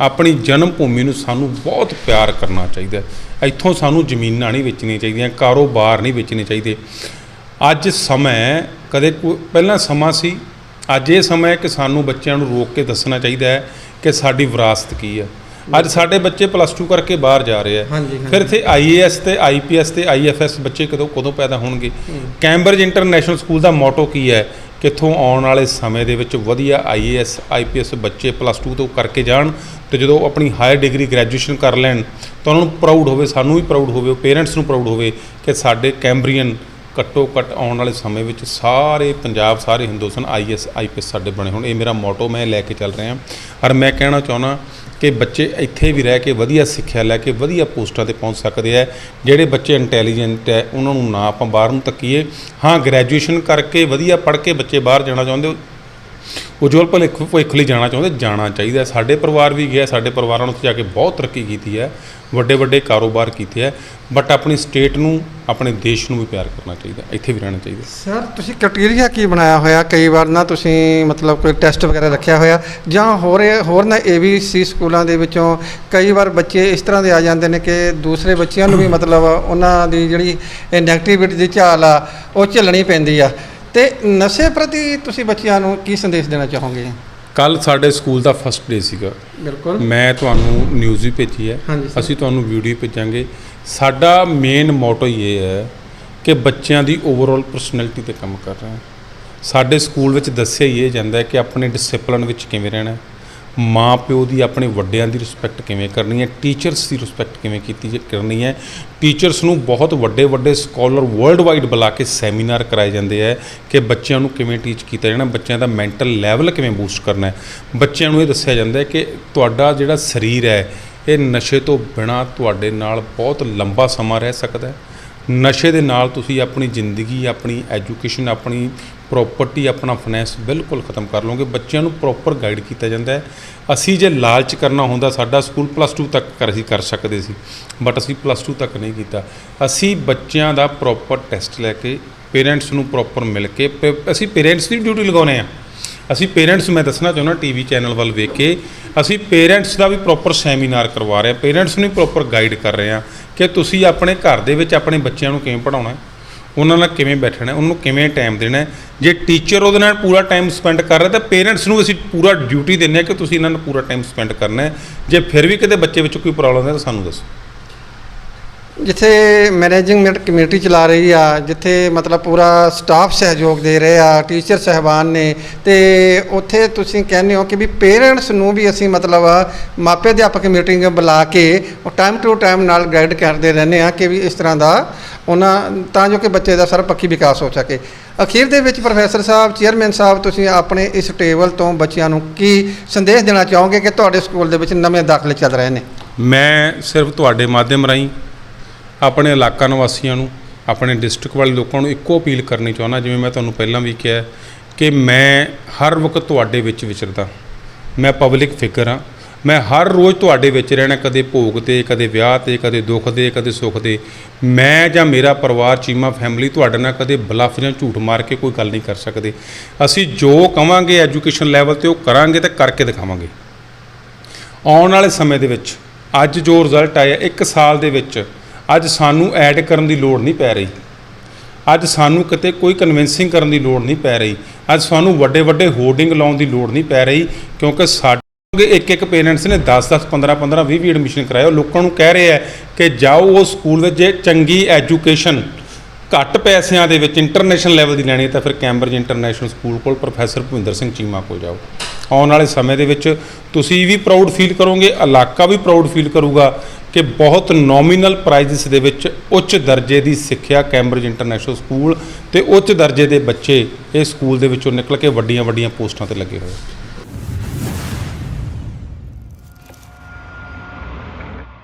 ਆਪਣੀ ਜਨਮ ਭੂਮੀ ਨੂੰ ਸਾਨੂੰ ਬਹੁਤ ਪਿਆਰ ਕਰਨਾ ਚਾਹੀਦਾ। ਇੱਥੋਂ ਸਾਨੂੰ ਜ਼ਮੀਨਾਂ ਨਹੀਂ ਵੇਚਣੀਆਂ ਚਾਹੀਦੀਆਂ ਕਾਰੋਬਾਰ ਨਹੀਂ ਵੇਚਣੇ ਚਾਹੀਦੇ। ਅੱਜ ਸਮਾਂ ਕਦੇ ਪਹਿਲਾਂ ਸਮਾਂ ਸੀ ਅੱਜ ਇਹ ਸਮਾਂ ਹੈ ਕਿ ਸਾਨੂੰ ਬੱਚਿਆਂ ਨੂੰ ਰੋਕ ਕੇ ਦੱਸਣਾ ਚਾਹੀਦਾ ਹੈ ਕਿ ਸਾਡੀ ਵਿਰਾਸਤ ਕੀ ਹੈ। ਅੱਜ ਸਾਡੇ ਬੱਚੇ ਪਲੱਸ 2 ਕਰਕੇ ਬਾਹਰ ਜਾ ਰਹੇ ਆ। ਫਿਰ ਇੱਥੇ ਆਈਏਐਸ ਤੇ ਆਈਪੀਐਸ ਤੇ ਆਈਐਫਐਸ ਬੱਚੇ ਕਦੋਂ ਕਦੋਂ ਪੈਦਾ ਹੋਣਗੇ? ਕੈਂਬਰਜ ਇੰਟਰਨੈਸ਼ਨਲ ਸਕੂਲ ਦਾ ਮੋਟੋ ਕੀ ਹੈ? ਕਿੱਥੋਂ ਆਉਣ ਵਾਲੇ ਸਮੇਂ ਦੇ ਵਿੱਚ ਵਧੀਆ ਆਈਏਐਸ ਆਈਪੀਐਸ ਬੱਚੇ ਪਲੱਸ 2 ਤੋਂ ਕਰਕੇ ਜਾਣ ਤੇ ਜਦੋਂ ਆਪਣੀ ਹਾਇਰ ਡਿਗਰੀ ਗ੍ਰੈਜੂਏਸ਼ਨ ਕਰ ਲੈਣ, ਤਾਂ ਉਹਨਾਂ ਨੂੰ ਪ੍ਰਾਊਡ ਹੋਵੇ, ਸਾਨੂੰ ਵੀ ਪ੍ਰਾਊਡ ਹੋਵੇ ਪੇਰੈਂਟਸ ਨੂੰ ਪ੍ਰਾਊਡ ਹੋਵੇ ਕਿ ਸਾਡੇ ਕੈਂਬਰੀਅਨ ਘੱਟੋ ਘੱਟ ਆਉਣ ਵਾਲੇ ਸਮੇਂ ਵਿੱਚ ਸਾਰੇ ਪੰਜਾਬ, ਸਾਰੇ ਹਿੰਦੁਸਤਾਨ ਆਈਐਸ ਆਈਪੀਐਸ ਸਾਡੇ ਬਣੇ ਹੋਣ। ਇਹ ਮੇਰਾ ਮੋਟੋ ਮੈਂ ਲੈ ਕੇ ਚੱਲ ਰਿਹਾ। ਔਰ ਮੈਂ ਕਹਿਣਾ ਚਾਹੁੰਦਾ ਕਿ ਬੱਚੇ ਇੱਥੇ ਵੀ ਰਹਿ ਕੇ ਵਧੀਆ ਸਿੱਖਿਆ ਲੈ ਕੇ ਵਧੀਆ ਪੋਸਟਾਂ ਤੇ ਪਹੁੰਚ ਸਕਦੇ ਆ। ਜਿਹੜੇ ਬੱਚੇ ਇੰਟੈਲੀਜੈਂਟ ਹੈ, ਉਹਨਾਂ ਨੂੰ ਨਾ ਆਪਾਂ ਬਾਹਰ ਨੂੰ ਤੱਕੀਏ ਹਾਂ ਗ੍ਰੈਜੂਏਸ਼ਨ ਕਰਕੇ ਵਧੀਆ ਪੜ੍ਹ ਕੇ ਬੱਚੇ ਬਾਹਰ ਜਾਣਾ ਚਾਹੁੰਦੇ ਉਜਵਲ ਭਵਿੱਖ ਭਵਿੱਖ ਲਈ ਜਾਣਾ ਚਾਹੁੰਦੇ, ਜਾਣਾ ਚਾਹੀਦਾ। ਸਾਡੇ ਪਰਿਵਾਰ ਵੀ ਗਿਆ, ਸਾਡੇ ਪਰਿਵਾਰਾਂ ਨੂੰ ਉੱਥੇ ਜਾ ਕੇ ਬਹੁਤ ਤਰੱਕੀ ਕੀਤੀ ਹੈ ਵੱਡੇ ਵੱਡੇ ਕਾਰੋਬਾਰ ਕੀਤੇ ਹੈ ਬਟ ਆਪਣੀ ਸਟੇਟ ਨੂੰ, ਆਪਣੇ ਦੇਸ਼ ਨੂੰ ਵੀ ਪਿਆਰ ਕਰਨਾ ਚਾਹੀਦਾ, ਇੱਥੇ ਵੀ ਰਹਿਣਾ ਚਾਹੀਦਾ। ਸਰ ਤੁਸੀਂ ਕ੍ਰਾਈਟੇਰੀਆ ਕੀ ਬਣਾਇਆ ਹੋਇਆ? ਕਈ ਵਾਰ ਨਾ ਤੁਸੀਂ ਮਤਲਬ ਕੋਈ ਟੈਸਟ ਵਗੈਰਾ ਰੱਖਿਆ ਹੋਇਆ, ਜਾਂ ਹੋਰ ਹੋਰ ਨਾ ਏਬੀਸੀ ਸਕੂਲਾਂ ਦੇ ਵਿੱਚੋਂ ਕਈ ਵਾਰ ਬੱਚੇ ਇਸ ਤਰ੍ਹਾਂ ਦੇ ਆ ਜਾਂਦੇ ਨੇ ਕਿ ਦੂਸਰੇ ਬੱਚਿਆਂ ਨੂੰ ਵੀ ਮਤਲਬ ਉਹਨਾਂ ਦੀ ਜਿਹੜੀ ਨੈਗੇਟਿਵਿਟੀ ਦੀ ਝਾਲ ਆ, ਉਹ ਝੱਲਣੀ ਪੈਂਦੀ ਆ। ਤੇ ਨਸ਼ੇ ਪ੍ਰਤੀ ਤੁਸੀਂ ਬੱਚਿਆਂ ਨੂੰ ਕੀ ਸੰਦੇਸ਼ ਦੇਣਾ ਚਾਹੋਗੇ? ਕੱਲ ਸਾਡੇ ਸਕੂਲ ਦਾ ਫਸਟ ਡੇ ਸੀਗਾ। ਬਿਲਕੁਲ। ਮੈਂ ਤੁਹਾਨੂੰ ਨਿਊਜ਼ ਵੀ ਭੇਜੀ ਹੈ। ਹਾਂਜੀ ਸਰ। ਅਸੀਂ ਤੁਹਾਨੂੰ ਵੀਡੀਓ ਭੇਜਾਂਗੇ। ਸਾਡਾ ਮੇਨ ਮੋਟੋ ਇਹ ਹੈ ਕਿ ਬੱਚਿਆਂ ਦੀ ਓਵਰਆਲ ਪਰਸਨੈਲਿਟੀ ਤੇ ਕੰਮ ਕਰ ਰਹੇ ਹਾਂ। ਸਾਡੇ ਸਕੂਲ ਵਿੱਚ ਦੱਸਿਆ ਹੀ ਇਹ ਜਾਂਦਾ ਹੈ ਕਿ ਆਪਣੇ ਡਿਸਪਲਿਨ ਵਿੱਚ ਕਿਵੇਂ ਰਹਿਣਾ ਹੈ। ਮਾਂ ਪਿਓ ਦੀ ਆਪਣੇ ਵੱਡਿਆਂ ਦੀ ਰਿਸਪੈਕਟ ਕਿਵੇਂ ਕਰਨੀ ਹੈ? ਟੀਚਰਸ ਦੀ ਰਿਸਪੈਕਟ ਕਿਵੇਂ ਕੀਤੀ ਜ ਕਰਨੀ ਹੈ? ਟੀਚਰਸ ਨੂੰ ਬਹੁਤ ਵੱਡੇ ਵੱਡੇ ਸਕਾਲਰ ਵਰਲਡ ਵਾਈਡ ਬੁਲਾ ਕੇ ਸੈਮੀਨਾਰ ਕਰਾਏ ਜਾਂਦੇ ਹੈ ਕਿ ਬੱਚਿਆਂ ਨੂੰ ਕਿਵੇਂ ਟੀਚ ਕੀਤਾ ਜਾਣਾ, ਬੱਚਿਆਂ ਦਾ ਮੈਂਟਲ ਲੈਵਲ ਕਿਵੇਂ ਬੂਸਟ ਕਰਨਾ ਹੈ? ਬੱਚਿਆਂ ਨੂੰ ਇਹ ਦੱਸਿਆ ਜਾਂਦਾ ਹੈ ਕਿ ਤੁਹਾਡਾ ਜਿਹੜਾ ਸਰੀਰ ਹੈ, ਇਹ ਨਸ਼ੇ ਤੋਂ ਬਿਨਾ ਤੁਹਾਡੇ ਨਾਲ ਬਹੁਤ ਲੰਬਾ ਸਮਾਂ ਰਹਿ ਸਕਦਾ ਹੈ। ਨਸ਼ੇ ਦੇ ਨਾਲ ਤੁਸੀਂ ਆਪਣੀ ਜ਼ਿੰਦਗੀ, ਆਪਣੀ ਐਜੂਕੇਸ਼ਨ ਆਪਣੀ ਪ੍ਰਾਪਰਟੀ ਆਪਣਾ ਫਾਈਨੈਂਸ ਬਿਲਕੁਲ ਖਤਮ ਕਰ ਲਓਗੇ, ਬੱਚਿਆਂ ਨੂੰ ਪ੍ਰੋਪਰ ਗਾਈਡ ਕੀਤਾ ਜਾਂਦਾ ਹੈ। ਅਸੀਂ ਜੇ ਲਾਲਚ ਕਰਨਾ ਹੁੰਦਾ, ਸਾਡਾ ਸਕੂਲ ਪਲੱਸ 2 ਤੱਕ ਕਰ ਅਸੀਂ ਕਰ ਸਕਦੇ ਸੀ ਬਟ ਅਸੀਂ ਪਲੱਸ 2 ਤੱਕ ਨਹੀਂ ਕੀਤਾ। ਅਸੀਂ ਬੱਚਿਆਂ ਦਾ ਪ੍ਰੋਪਰ ਟੈਸਟ ਲੈ ਕੇ ਪੇਰੈਂਟਸ ਨੂੰ ਪ੍ਰੋਪਰ ਮਿਲ ਕੇ, ਪ- ਅਸੀਂ ਪੇਰੈਂਟਸ ਦੀ ਡਿਊਟੀ ਲਗਾਉਨੇ ਆ ਅਸੀਂ ਪੇਰੈਂਟਸ ਮੈਂ ਦੱਸਣਾ ਚਾਹੁੰਦਾ ਟੀਵੀ ਚੈਨਲ ਵੱਲ ਵੇਖ ਕੇ, ਅਸੀਂ ਪੇਰੈਂਟਸ ਦਾ ਵੀ ਪ੍ਰੋਪਰ ਸੈਮੀਨਾਰ ਕਰਵਾ ਰਹੇ ਹਾਂ ਪੇਰੈਂਟਸ ਨੂੰ ਪ੍ਰੋਪਰ ਗਾਈਡ ਕਰ ਰਹੇ ਹਾਂ ਕਿ ਤੁਸੀਂ ਆਪਣੇ ਘਰ ਦੇ ਵਿੱਚ ਆਪਣੇ ਬੱਚਿਆਂ ਨੂੰ ਕਿਵੇਂ ਪੜ੍ਹਾਉਣਾ ਹੈ। ਉਹਨਾਂ ਨਾਲ ਕਿਵੇਂ ਬੈਠਣਾ ਹੈ, ਉਹਨਾਂ ਨੂੰ ਕਿਵੇਂ ਟਾਈਮ ਦੇਣਾ ਜੇ ਟੀਚਰ ਉਹਦੇ ਨਾਲ ਪੂਰਾ ਟਾਈਮ ਸਪੈਂਡ ਕਰ ਰਿਹਾ ਤਾਂ ਪੇਰੈਂਟਸ ਨੂੰ ਅਸੀਂ ਪੂਰਾ ਡਿਊਟੀ ਦਿੰਦੇ ਹਾਂ ਕਿ ਤੁਸੀਂ ਇਹਨਾਂ ਨਾਲ ਪੂਰਾ ਟਾਈਮ ਸਪੈਂਡ ਕਰਨਾ ਹੈ। ਜੇ ਫਿਰ ਵੀ ਕਿਤੇ ਬੱਚੇ ਵਿੱਚ ਕੋਈ ਪ੍ਰੋਬਲਮ ਹੈ ਤਾਂ ਸਾਨੂੰ ਦੱਸੋ। ਜਿੱਥੇ ਮੈਨੇਜਿੰਗ ਕਮੇਟੀ ਚਲਾ ਰਹੀ ਆ, ਜਿੱਥੇ ਮਤਲਬ ਪੂਰਾ ਸਟਾਫ ਸਹਿਯੋਗ ਦੇ ਰਹੇ ਆ ਟੀਚਰ ਸਹਿਬਾਨ ਨੇ, ਤੇ ਉੱਥੇ ਤੁਸੀਂ ਕਹਿੰਦੇ ਹੋ ਕਿ ਵੀ ਪੇਰੈਂਟਸ ਨੂੰ ਵੀ ਅਸੀਂ ਮਤਲਬ ਮਾਪੇ ਅਧਿਆਪਕ ਮੀਟਿੰਗ ਬੁਲਾ ਕੇ ਉਹ ਟਾਈਮ ਟੂ ਟਾਈਮ ਨਾਲ ਗਾਈਡ ਕਰਦੇ ਰਹਿੰਦੇ ਆ ਕਿ ਵੀ ਇਸ ਤਰ੍ਹਾਂ ਦਾ ਉਹਨਾਂ, ਤਾਂ ਜੋ ਕਿ ਬੱਚੇ ਦਾ ਸਰਬਪੱਖੀ ਵਿਕਾਸ ਹੋ ਸਕੇ। ਅਖੀਰ ਦੇ ਵਿੱਚ ਪ੍ਰੋਫੈਸਰ ਸਾਹਿਬ ਚੇਅਰਮੈਨ ਸਾਹਿਬ, ਤੁਸੀਂ ਆਪਣੇ ਇਸ ਟੇਬਲ ਤੋਂ ਬੱਚਿਆਂ ਨੂੰ ਕੀ ਸੰਦੇਸ਼ ਦੇਣਾ ਚਾਹੋਗੇ ਕਿ ਤੁਹਾਡੇ ਸਕੂਲ ਦੇ ਵਿੱਚ ਨਵੇਂ ਦਾਖਲੇ ਚੱਲ ਰਹੇ ਨੇ? ਮੈਂ ਸਿਰਫ ਤੁਹਾਡੇ ਮਾਧਿਅਮ ਰਾਹੀਂ ਆਪਣੇ ਇਲਾਕਾ ਨਿਵਾਸੀਆਂ ਨੂੰ, ਆਪਣੇ ਡਿਸਟ੍ਰਿਕਟ ਵਾਲੇ ਲੋਕਾਂ ਨੂੰ ਇੱਕੋ ਅਪੀਲ ਕਰਨੀ ਚਾਹੁੰਦਾ, ਜਿਵੇਂ ਮੈਂ ਤੁਹਾਨੂੰ ਪਹਿਲਾਂ ਵੀ ਕਿਹਾ ਕਿ ਮੈਂ ਹਰ ਵਕਤ ਤੁਹਾਡੇ ਵਿੱਚ ਵਿਚਰਦਾ। ਮੈਂ ਪਬਲਿਕ ਫਿਗਰ ਹਾਂ। ਮੈਂ ਹਰ ਰੋਜ਼ ਤੁਹਾਡੇ ਵਿੱਚ ਰਹਿਣਾ, ਕਦੇ ਭੋਗ ਤੇ, ਕਦੇ ਵਿਆਹ ਤੇ, ਕਦੇ ਦੁੱਖ ਦੇ, ਕਦੇ ਸੁੱਖ ਦੇ। ਮੈਂ ਜਾਂ ਮੇਰਾ ਪਰਿਵਾਰ, ਚੀਮਾ ਫੈਮਿਲੀ ਤੁਹਾਡੇ ਨਾਲ ਕਦੇ ਬਲਫ ਜਾਂ ਝੂਠ ਮਾਰ ਕੇ ਕੋਈ ਗੱਲ ਨਹੀਂ ਕਰ ਸਕਦੇ। ਅਸੀਂ ਜੋ ਕਵਾਂਗੇ ਐਜੂਕੇਸ਼ਨ ਲੈਵਲ ਤੇ ਉਹ ਕਰਾਂਗੇ ਤੇ ਕਰਕੇ ਦਿਖਾਵਾਂਗੇ। ਆਉਣ ਵਾਲੇ ਸਮੇਂ ਦੇ ਵਿੱਚ ਅੱਜ ਜੋ ਰਿਜ਼ਲਟ ਆਇਆ, ਇੱਕ ਸਾਲ ਦੇ ਵਿੱਚ ਅੱਜ ਸਾਨੂੰ ਐਡ ਕਰਨ ਦੀ ਲੋੜ ਨਹੀਂ ਪੈ ਰਹੀ। ਅੱਜ ਸਾਨੂੰ ਕਿਤੇ ਕੋਈ ਕਨਵਿੰਸਿੰਗ ਕਰਨ ਦੀ ਲੋੜ ਨਹੀਂ ਪੈ ਰਹੀ। ਅੱਜ ਸਾਨੂੰ ਵੱਡੇ ਵੱਡੇ ਹੋਰਡਿੰਗ ਲਾਉਣ ਦੀ ਲੋੜ ਨਹੀਂ ਪੈ ਰਹੀ, ਕਿਉਂਕਿ ਸਾਡੇ ਇੱਕ ਇੱਕ ਪੇਰੈਂਟਸ ਨੇ 10 10 15 15 20 20 ਐਡਮਿਸ਼ਨ ਕਰਾਏ। ਲੋਕਾਂ ਨੂੰ ਕਹਿ ਰਹੇ ਆ ਕਿ ਜਾਓ ਉਹ ਸਕੂਲ ਵਿੱਚ ਜੇ ਚੰਗੀ ਐਜੂਕੇਸ਼ਨ ਘੱਟ ਪੈਸਿਆਂ ਦੇ ਵਿੱਚ ਇੰਟਰਨੈਸ਼ਨਲ ਲੈਵਲ ਦੀ ਲੈਣੀ ਹੈ, ਤਾਂ ਫਿਰ ਕੈਂਬਰਜ ਇੰਟਰਨੈਸ਼ਨਲ ਸਕੂਲ ਕੋਲ ਪ੍ਰੋਫੈਸਰ ਭੁਪਿੰਦਰ ਸਿੰਘ ਚੀਮਾ ਕੋਲ ਜਾਓ। ਆਉਣ ਵਾਲੇ ਸਮੇਂ ਦੇ ਵਿੱਚ ਤੁਸੀਂ ਵੀ ਪ੍ਰਾਊਡ ਫੀਲ ਕਰੋਗੇ, ਇਲਾਕਾ ਵੀ ਪ੍ਰਾਊਡ ਫੀਲ ਕਰੂਗਾ। ਕਿ ਬਹੁਤ ਨੋਮੀਨਲ ਪ੍ਰਾਈਜ਼ਸ ਦੇ ਵਿੱਚ ਉੱਚ ਦਰਜੇ ਦੀ ਸਿੱਖਿਆ ਕੈਂਬਰਜ ਇੰਟਰਨੈਸ਼ਨਲ ਸਕੂਲ ਤੇ ਉੱਚ ਦਰਜੇ ਦੇ ਬੱਚੇ ਇਹ ਸਕੂਲ ਦੇ ਵਿੱਚੋਂ ਨਿਕਲ ਕੇ ਵੱਡੀਆਂ ਵੱਡੀਆਂ ਪੋਸਟਾਂ ਤੇ ਲੱਗੇ ਹੋਏ